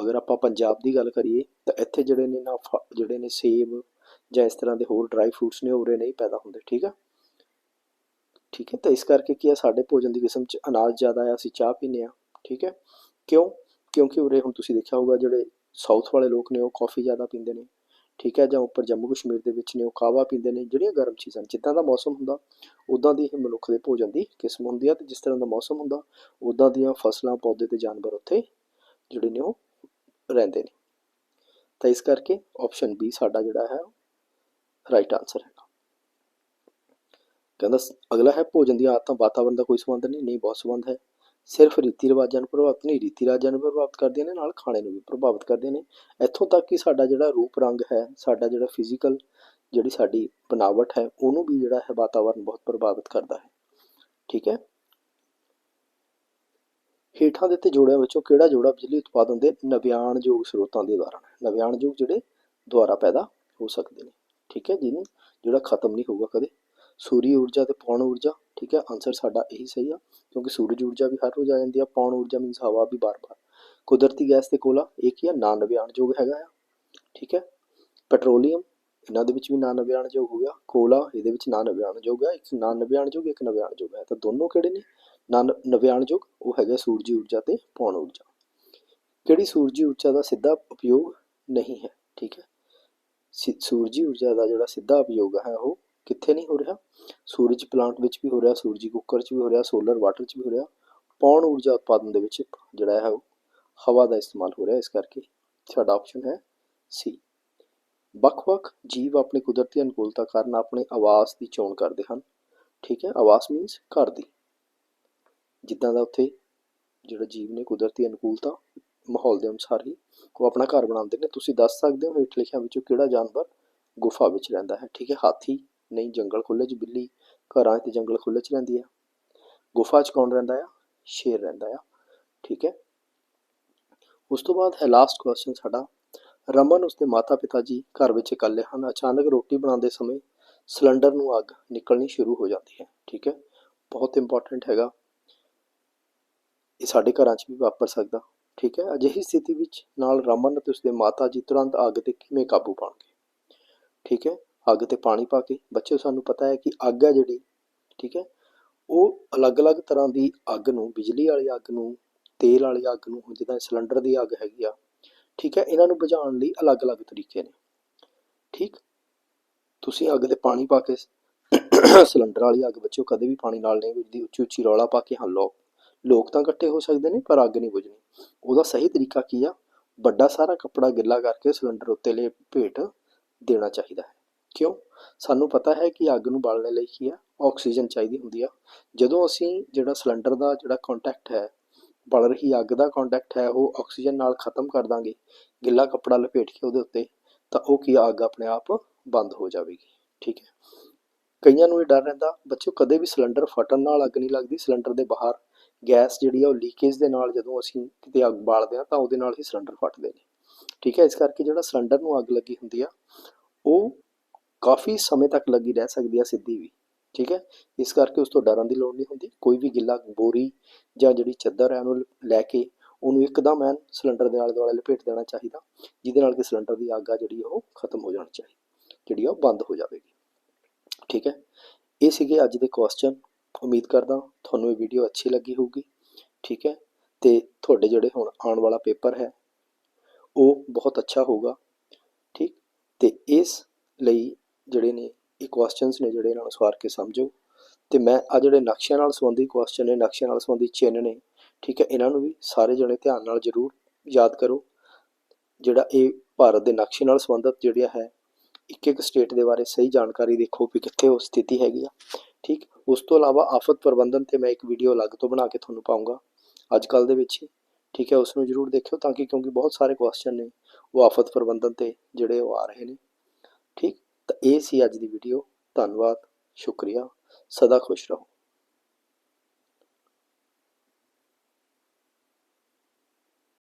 ਅਗਰ ਆਪਾਂ ਪੰਜਾਬ ਦੀ ਗੱਲ ਕਰੀਏ, ਤਾਂ ਇੱਥੇ ਜਿਹੜੇ ਨੇ ਨਾ ਫ- ਜਿਹੜੇ ਨੇ ਸੇਬ ਜਾਂ ਇਸ ਤਰ੍ਹਾਂ ਦੇ ਹੋਰ ਡਰਾਈ ਫਰੂਟਸ ਨੇ, ਉਹ ਉਰੇ ਨਹੀਂ ਪੈਦਾ ਹੁੰਦੇ। ਠੀਕ ਆ? ਠੀਕ ਹੈ, ਤਾਂ ਇਸ ਕਰਕੇ ਕੀ ਹੈ ਸਾਡੇ ਭੋਜਨ ਦੀ ਕਿਸਮ ਚ ਅਨਾਜ ਜ਼ਿਆਦਾ ਆ, ਅਸੀਂ ਚਾਹ ਪੀਂਦੇ ਆ ਠੀਕ ਹੈ। ਕਿਉਂ? ਕਿਉਂਕਿ ਉਰੇ ਹੁਣ ਤੁਸੀਂ ਦੇਖਿਆ ਹੋਊਗਾ, ਜਿਹੜੇ ਸਾਊਥ ਵਾਲੇ ਲੋਕ ਨੇ, ਉਹ ਕਾਫੀ ਜ਼ਿਆਦਾ ਪੀਂਦੇ ਨੇ, ਠੀਕ ਹੈ, ਜਾਂ ਉੱਪਰ ਜੰਮੂ ਕਸ਼ਮੀਰ ਦੇ ਵਿੱਚ ਨੇ, ਉਹ ਕਾਵਾ ਪੀਂਦੇ ਨੇ, ਜਿਹੜੀਆਂ ਗਰਮ ਚੀਜ਼ਾਂ, ਜਿੱਦਾਂ ਦਾ ਮੌਸਮ ਹੁੰਦਾ ਉਦਾਂ ਦੀ ਹੀ ਮਨੁੱਖ ਦੇ ਭੋਜਨ ਦੀ ਕਿਸਮ ਹੁੰਦੀ ਆ, ਤੇ ਜਿਸ ਤਰ੍ਹਾਂ ਦਾ ਮੌਸਮ ਹੁੰਦਾ ਉਦਾਂ ਦੀਆਂ ਫਸਲਾਂ, ਪੌਦੇ ਤੇ ਜਾਨਵਰ ਉੱਥੇ ਜਿਹੜੇ ਨੇ, ਉਹ ਰਹਿੰਦੇ ਨੇ। ਤਾਂ ਇਸ ਕਰਕੇ ਆਪਸ਼ਨ ਬੀ ਸਾਡਾ ਜਿਹੜਾ ਹੈ ਰਾਈਟ ਆਨਸਰ ਹੈਗਾ ਕਹਿੰਦਾ ਅਗਲਾ ਹੈ ਭੋਜਨ ਦੀਆਂ ਆਦਤਾਂ ਵਾਤਾਵਰਣ ਦਾ ਕੋਈ ਸੰਬੰਧ ਨਹੀਂ ਨਹੀਂ ਬਹੁਤ ਸੰਬੰਧ ਹੈ। ਸਿਰਫ ਰੀਤੀ ਰਿਵਾਜਾਂ ਨੂੰ ਪ੍ਰਭਾਵਿਤ ਨਹੀਂ, ਰੀਤੀ ਰਾਜਾਂ ਨੂੰ ਪ੍ਰਭਾਵਿਤ ਕਰਦੀਆਂ ਨੇ, ਨਾਲ ਖਾਣੇ ਨੂੰ ਵੀ ਪ੍ਰਭਾਵਿਤ ਕਰਦੀਆਂ ਨੇ। ਇੱਥੋਂ ਤੱਕ ਕਿ ਸਾਡਾ ਜਿਹੜਾ ਰੂਪ ਰੰਗ ਹੈ, ਸਾਡਾ ਜਿਹੜਾ ਫਿਜ਼ੀਕਲ ਜਿਹੜੀ ਸਾਡੀ ਬਣਾਵਟ ਹੈ, ਉਹਨੂੰ ਵੀ ਜਿਹੜਾ ਹੈ ਵਾਤਾਵਰਨ ਬਹੁਤ ਪ੍ਰਭਾਵਿਤ ਕਰਦਾ ਹੈ। ਠੀਕ ਹੈ? ਹੇਠਾਂ ਦਿੱਤੇ ਜੋੜਿਆਂ ਵਿੱਚੋਂ ਕਿਹੜਾ ਜੋੜਾ ਬਿਜਲੀ ਉਤਪਾਦਨ ਦੇ ਨਵਿਆਣਯੋਗ ਸਰੋਤਾਂ ਦੇ ਦੁਆਰਾ ਨਵਿਆਣਯੋਗ ਜਿਹੜੇ ਦੁਆਰਾ ਪੈਦਾ ਹੋ ਸਕਦੇ ਨੇ। ਠੀਕ ਹੈ ਜਿਹਨੂੰ ਜਿਹੜਾ ਖਤਮ ਨਹੀਂ ਹੋਊਗਾ ਕਦੇ। ਸੂਰੀ ਊਰਜਾ ਤੇ ਪੌਣ ਊਰਜਾ, ਠੀਕ ਹੈ? ਆਨਸਰ ਸਾਡਾ ਇਹੀ ਸਹੀ ਆ, ਕਿਉਂਕਿ ਸੂਰਜ ਊਰਜਾ ਵੀ ਹਰ ਰੋਜ਼ ਆ ਜਾਂਦੀ ਆ, ਪੌਣ ਊਰਜਾ ਮੀਨਸ ਹਵਾ ਵੀ ਬਾਰ-ਬਾਰ। ਕੁਦਰਤੀ ਗੈਸ ਤੇ ਕੋਲਾ ਇਹ ਕੀ ਆ ਨਾਨ ਨਵਿਆਣਯੋਗ ਹੈਗਾ ਆ, ਠੀਕ ਹੈ? ਪੈਟਰੋਲੀਅਮ, ਇਹਨਾਂ ਦੇ ਵਿੱਚ ਵੀ ਨਾ ਨਵਿਆਣਯੋਗ ਹੋ ਗਿਆ, ਕੋਲਾ, ਇਹਦੇ ਵਿੱਚ ਨਾ ਨਵਿਆਣਯੋਗ ਹੈ ਇੱਕ ਨਾਨ ਨਵਿਆਣਯੋਗ ਇੱਕ ਨਵਿਆਣਯੋਗ ਹੈ ਤਾਂ ਦੋਨੋਂ ਕਿਹੜੇ ਨੇ? ਨਾ ਨਵਿਆਣਯੋਗ ਉਹ ਹੈਗਾ ਸੂਰਜੀ ਊਰਜਾ ਤੇ ਪੌਣ ਊਰਜਾ। ਕਿਹੜੀ ਸੂਰਜੀ ਊਰਜਾ ਦਾ ਸਿੱਧਾ ਉਪਯੋਗ ਨਹੀਂ ਹੈ, ਠੀਕ ਹੈ? ਸਿ- ਸੂਰਜੀ ਊਰਜਾ ਦਾ ਜਿਹੜਾ ਸਿੱਧਾ ਉਪਯੋਗ ਹੈ, ਉਹ ਕਿੱਥੇ ਨਹੀਂ ਹੋ ਰਿਹਾ? ਸੂਰਜ ਪਲਾਂਟ ਵਿੱਚ ਵੀ ਹੋ ਰਿਹਾ, ਸੂਰਜੀ ਕੁੱਕਰ 'ਚ ਵੀ ਹੋ ਰਿਹਾ ਸੋਲਰ ਵਾਟਰ 'ਚ ਵੀ ਹੋ ਰਿਹਾ। ਪੌਣ ਊਰਜਾ ਉਤਪਾਦਨ ਦੇ ਵਿੱਚ ਜਿਹੜਾ ਹੈ ਉਹ ਹਵਾ ਦਾ ਇਸਤੇਮਾਲ ਹੋ ਰਿਹਾ, ਇਸ ਕਰਕੇ ਸਾਡਾ ਆਪਸ਼ਨ ਹੈ ਸੀ ਵੱਖ-ਵੱਖ ਜੀਵ ਆਪਣੀ ਕੁਦਰਤੀ ਅਨੁਕੂਲਤਾ ਕਾਰਨ ਆਪਣੇ ਆਵਾਸ ਦੀ ਚੋਣ ਕਰਦੇ ਹਨ। ਠੀਕ ਹੈ, ਆਵਾਸ ਮੀਨਸ ਘਰ ਦੀ। ਜਿੱਦਾਂ ਦਾ ਉੱਥੇ ਜਿਹੜਾ ਜੀਵ ਨੇ ਕੁਦਰਤੀ ਅਨੁਕੂਲਤਾ ਮਾਹੌਲ ਦੇ ਅਨੁਸਾਰ ਹੀ ਉਹ ਆਪਣਾ ਘਰ ਬਣਾਉਂਦੇ ਨੇ। ਤੁਸੀਂ ਦੱਸ ਸਕਦੇ ਹੋ ਹੇਠ ਲਿਖਿਆਂ ਵਿੱਚੋਂ ਕਿਹੜਾ ਜਾਨਵਰ ਗੁਫਾ ਵਿੱਚ ਰਹਿੰਦਾ ਹੈ। ਠੀਕ ਹੈ, ਹਾਥੀ ਨਹੀਂ, ਜੰਗਲ ਖੁੱਲੇ 'ਚ ਬਿੱਲੀ, ਘਰਾਂ 'ਚ ਜੰਗਲ ਖੁੱਲੇ 'ਚ ਰਹਿੰਦੀ ਹੈ ਗੁਫਾ 'ਚ ਕੌਣ ਰਹਿੰਦਾ ਆ? ਸ਼ੇਰ ਰਹਿੰਦਾ ਆ। ਠੀਕ ਹੈ। ਉਸ ਤੋਂ ਬਾਅਦ ਹੈ ਲਾਸਟ ਕੁਐਸਚਨ ਸਾਡਾ। ਰਮਨ, ਉਸਦੇ ਮਾਤਾ ਪਿਤਾ ਜੀ ਘਰ ਵਿੱਚ ਇਕੱਲੇ ਹਨ। ਅਚਾਨਕ ਰੋਟੀ ਬਣਾਉਂਦੇ ਸਮੇਂ ਸਿਲੰਡਰ ਨੂੰ ਅੱਗ ਨਿਕਲਣੀ ਸ਼ੁਰੂ ਹੋ ਜਾਂਦੀ ਹੈ। ਠੀਕ ਹੈ। ਬਹੁਤ ਇੰਪੋਰਟੈਂਟ ਹੈਗਾ। ਇਹ ਸਾਡੇ ਘਰਾਂ 'ਚ ਵੀ ਵਾਪਰ ਸਕਦਾ। ਠੀਕ ਹੈ। ਅਜਿਹੀ ਸਥਿਤੀ ਵਿੱਚ ਨਾਲ ਰਮਨ ਅਤੇ ਉਸਦੇ ਮਾਤਾ ਜੀ ਤੁਰੰਤ ਅੱਗ ਤੇ ਕਿਵੇਂ ਕਾਬੂ ਪਾਉਣਗੇ? ਠੀਕ ਹੈ। ਅੱਗ ਤੇ ਪਾਣੀ ਪਾ ਕੇ। ਬੱਚੇ ਸਾਨੂੰ ਪਤਾ ਹੈ ਕਿ ਅੱਗ ਹੈ ਜਿਹੜੀ, ਠੀਕ ਹੈ? ਉਹ ਅਲੱਗ-ਅਲੱਗ ਤਰ੍ਹਾਂ ਦੀ ਅੱਗ ਨੂੰ, ਬਿਜਲੀ ਵਾਲੀ ਅੱਗ ਨੂੰ, ਤੇਲ ਵਾਲੀ ਅੱਗ ਨੂੰ ਜਿੱਦਾਂ ਸਿਲੰਡਰ ਦੀ ਅੱਗ ਹੈਗੀ ਆ, ਠੀਕ ਹੈ? ਇਹਨਾਂ ਨੂੰ ਬੁਝਾਉਣ ਲਈ ਅਲੱਗ-ਅਲੱਗ ਤਰੀਕੇ ਨੇ। ਠੀਕ? ਤੁਸੀਂ ਅੱਗ ਤੇ ਪਾਣੀ ਪਾ ਕੇ, ਸਿਲੰਡਰ ਵਾਲੀ ਅੱਗ ਬੱਚਿਓ, ਕਦੇ ਵੀ ਪਾਣੀ ਨਾਲ ਨਹੀਂ ਬੁਝਦੀ। ਉੱਚੀ ਉੱਚੀ ਰੌਲਾ ਪਾ ਕੇ, ਹਾਂ ਲੋਕ ਲੋਕ ਤਾਂ ਇਕੱਠੇ ਹੋ ਸਕਦੇ ਨੇ, ਪਰ ਅੱਗ ਨਹੀਂ ਬੁਝਣੀ। ਉਹਦਾ ਸਹੀ ਤਰੀਕਾ ਕੀ ਆ? ਵੱਡਾ ਸਾਰਾ ਕੱਪੜਾ ਗਿੱਲਾ ਕਰਕੇ ਸਿਲੰਡਰ ਉੱਤੇ ਲੈ, ਭੇਟ ਦੇਣਾ ਚਾਹੀਦਾ ਹੈ। ਕਿਉਂ? ਸਾਨੂੰ ਪਤਾ ਹੈ ਕਿ ਅੱਗ ਨੂੰ ਬਾਲਣ ਲਈ ਕੀ ਆ? ਆਕਸੀਜਨ ਚਾਹੀਦੀ ਹੁੰਦੀ ਆ। ਜਦੋਂ ਅਸੀਂ ਜਿਹੜਾ ਸਿਲੰਡਰ ਦਾ ਜਿਹੜਾ ਕੰਟੈਕਟ ਹੈ, ਬਲ ਰਹੀ ਅੱਗ ਦਾ ਕੰਟੈਕਟ ਹੈ, ਉਹ ਆਕਸੀਜਨ ਨਾਲ ਖਤਮ ਕਰ ਦਾਂਗੇ, ਗਿੱਲਾ ਕੱਪੜਾ ਲਪੇਟ ਕੇ ਉਹਦੇ ਉੱਤੇ, ਤਾਂ ਉਹ ਕੀ ਅੱਗ ਆਪਣੇ ਆਪ ਬੰਦ ਹੋ ਜਾਵੇਗੀ। ਠੀਕ ਹੈ। ਕਈਆਂ ਨੂੰ ਇਹ ਡਰ ਰਹਿੰਦਾ, ਬੱਚਿਓ ਕਦੇ ਵੀ ਸਿਲੰਡਰ ਫਟਣ ਨਾਲ ਅੱਗ ਨਹੀਂ ਲੱਗਦੀ, ਸਿਲੰਡਰ ਦੇ ਬਾਹਰ ਗੈਸ ਜਿਹੜੀ ਆ ਉਹ ਲੀਕੇਜ ਦੇ ਨਾਲ ਜਦੋਂ ਅਸੀਂ ਕਿਤੇ ਅੱਗ ਬਾਲਦੇ ਆ, ਤਾਂ ਉਹਦੇ ਨਾਲ ਹੀ ਸਿਲੰਡਰ ਫਟਦੇ ਨੇ। ਠੀਕ ਹੈ, ਇਸ ਕਰਕੇ ਜਿਹੜਾ ਸਿਲੰਡਰ ਨੂੰ ਅੱਗ ਲੱਗੀ ਹੁੰਦੀ ਆ, ਉਹ ਕਾਫੀ ਸਮੇਂ ਤੱਕ ਲੱਗੀ ਰਹਿ ਸਕਦੀ ਹੈ ਸਿੱਧੀ ਵੀ, ਠੀਕ ਹੈ? ਇਸ ਕਰਕੇ ਉਸ ਤੋਂ ਡਰਨ ਦੀ ਲੋੜ ਨਹੀਂ ਹੁੰਦੀ। ਕੋਈ ਵੀ ਗਿੱਲਾ, ਬੋਰੀ ਜਾਂ ਜਿਹੜੀ ਚੱਦਰ ਹੈ ਉਹਨੂੰ ਲੈ ਕੇ ਉਹਨੂੰ ਇੱਕਦਮ ਐਨ ਸਿਲੰਡਰ ਦੇ ਆਲੇ ਦੁਆਲੇ ਲਪੇਟ ਦੇਣਾ ਚਾਹੀਦਾ, ਜਿਹਦੇ ਨਾਲ ਕਿ ਸਿਲੰਡਰ ਦੀ ਅੱਗ ਆ ਜਿਹੜੀ ਉਹ ਖਤਮ ਹੋ ਜਾਣੀ ਚਾਹੀਦੀ ਜਿਹੜੀ ਆ ਉਹ ਬੰਦ ਹੋ ਜਾਵੇਗੀ। ਠੀਕ ਹੈ? ਇਹ ਸੀਗੇ ਅੱਜ ਦੇ ਕੁਐਸਚਨ ਉਮੀਦ ਕਰਦਾ ਤੁਹਾਨੂੰ ਇਹ ਵੀਡੀਓ ਅੱਛੀ ਲੱਗੀ ਹੋਊਗੀ। ਠੀਕ ਹੈ? ਤੇ ਤੁਹਾਡੇ ਜਿਹੜੇ ਹੁਣ ਆਉਣ ਵਾਲਾ ਪੇਪਰ ਹੈ, ਉਹ ਬਹੁਤ ਅੱਛਾ ਹੋਊਗਾ। ਠੀਕ? ਤੇ ਇਸ ਲਈ ਜਿਹੜੇ ਨੇ ਇਹ ਕੁਐਸਚਨਸ ਨੇ ਜਿਹੜੇ ਇਹਨਾਂ ਨੂੰ ਸਵਾਰ ਕੇ ਸਮਝੋ। ਤੇ ਮੈਂ ਆ ਜਿਹੜੇ ਨਕਸ਼ਿਆਂ ਨਾਲ ਸੰਬੰਧੀ ਕੁਐਸਚਨ ਨੇ ਨਕਸ਼ਿਆਂ ਨਾਲ ਸੰਬੰਧੀ ਚਿੰਨ੍ਹ ਨੇ ਠੀਕ ਹੈ ਇਹਨਾਂ ਨੂੰ ਵੀ ਸਾਰੇ ਜਣੇ ਧਿਆਨ ਨਾਲ ਜ਼ਰੂਰ ਯਾਦ ਕਰੋ। ਜਿਹੜਾ ਇਹ ਭਾਰਤ ਦੇ ਨਕਸ਼ੇ ਨਾਲ ਸੰਬੰਧਿਤ ਜਿਹੜਾ ਹੈ ਇੱਕ ਇੱਕ ਸਟੇਟ ਦੇ ਬਾਰੇ ਸਹੀ ਜਾਣਕਾਰੀ ਦੇਖੋ ਵੀ ਕਿੱਥੇ ਉਹ ਸਥਿਤੀ ਹੈਗੀ ਆ। ਠੀਕ ਉਸ ਤੋਂ ਇਲਾਵਾ ਆਫਤ ਪ੍ਰਬੰਧਨ ਤੇ ਮੈਂ ਇੱਕ ਵੀਡੀਓ ਅਲੱਗ ਤੋਂ ਬਣਾ ਕੇ ਤੁਹਾਨੂੰ ਪਾਉਂਗਾ ਅੱਜ ਕੱਲ ਦੇ ਵਿੱਚ ਹੀ, ਠੀਕ ਹੈ ਉਸ ਨੂੰ ਜ਼ਰੂਰ ਦੇਖਿਓ ਤਾਂ ਕਿ ਕਿਉਂਕਿ ਬਹੁਤ ਸਾਰੇ ਕੁਐਸਚਨ ਨੇ ਉਹ ਆਫਤ ਪ੍ਰਬੰਧਨ ਤੇ ਜਿਹੜੇ ਉਹ ਆ ਰਹੇ ਨੇ। ਠੀਕ ਤਾਂ ਇਹ ਸੀ ਅੱਜ ਦੀ ਵੀਡੀਓ ਧੰਨਵਾਦ। ਸ਼ੁਕਰੀਆ। ਸਦਾ ਖੁਸ਼ ਰਹੋ।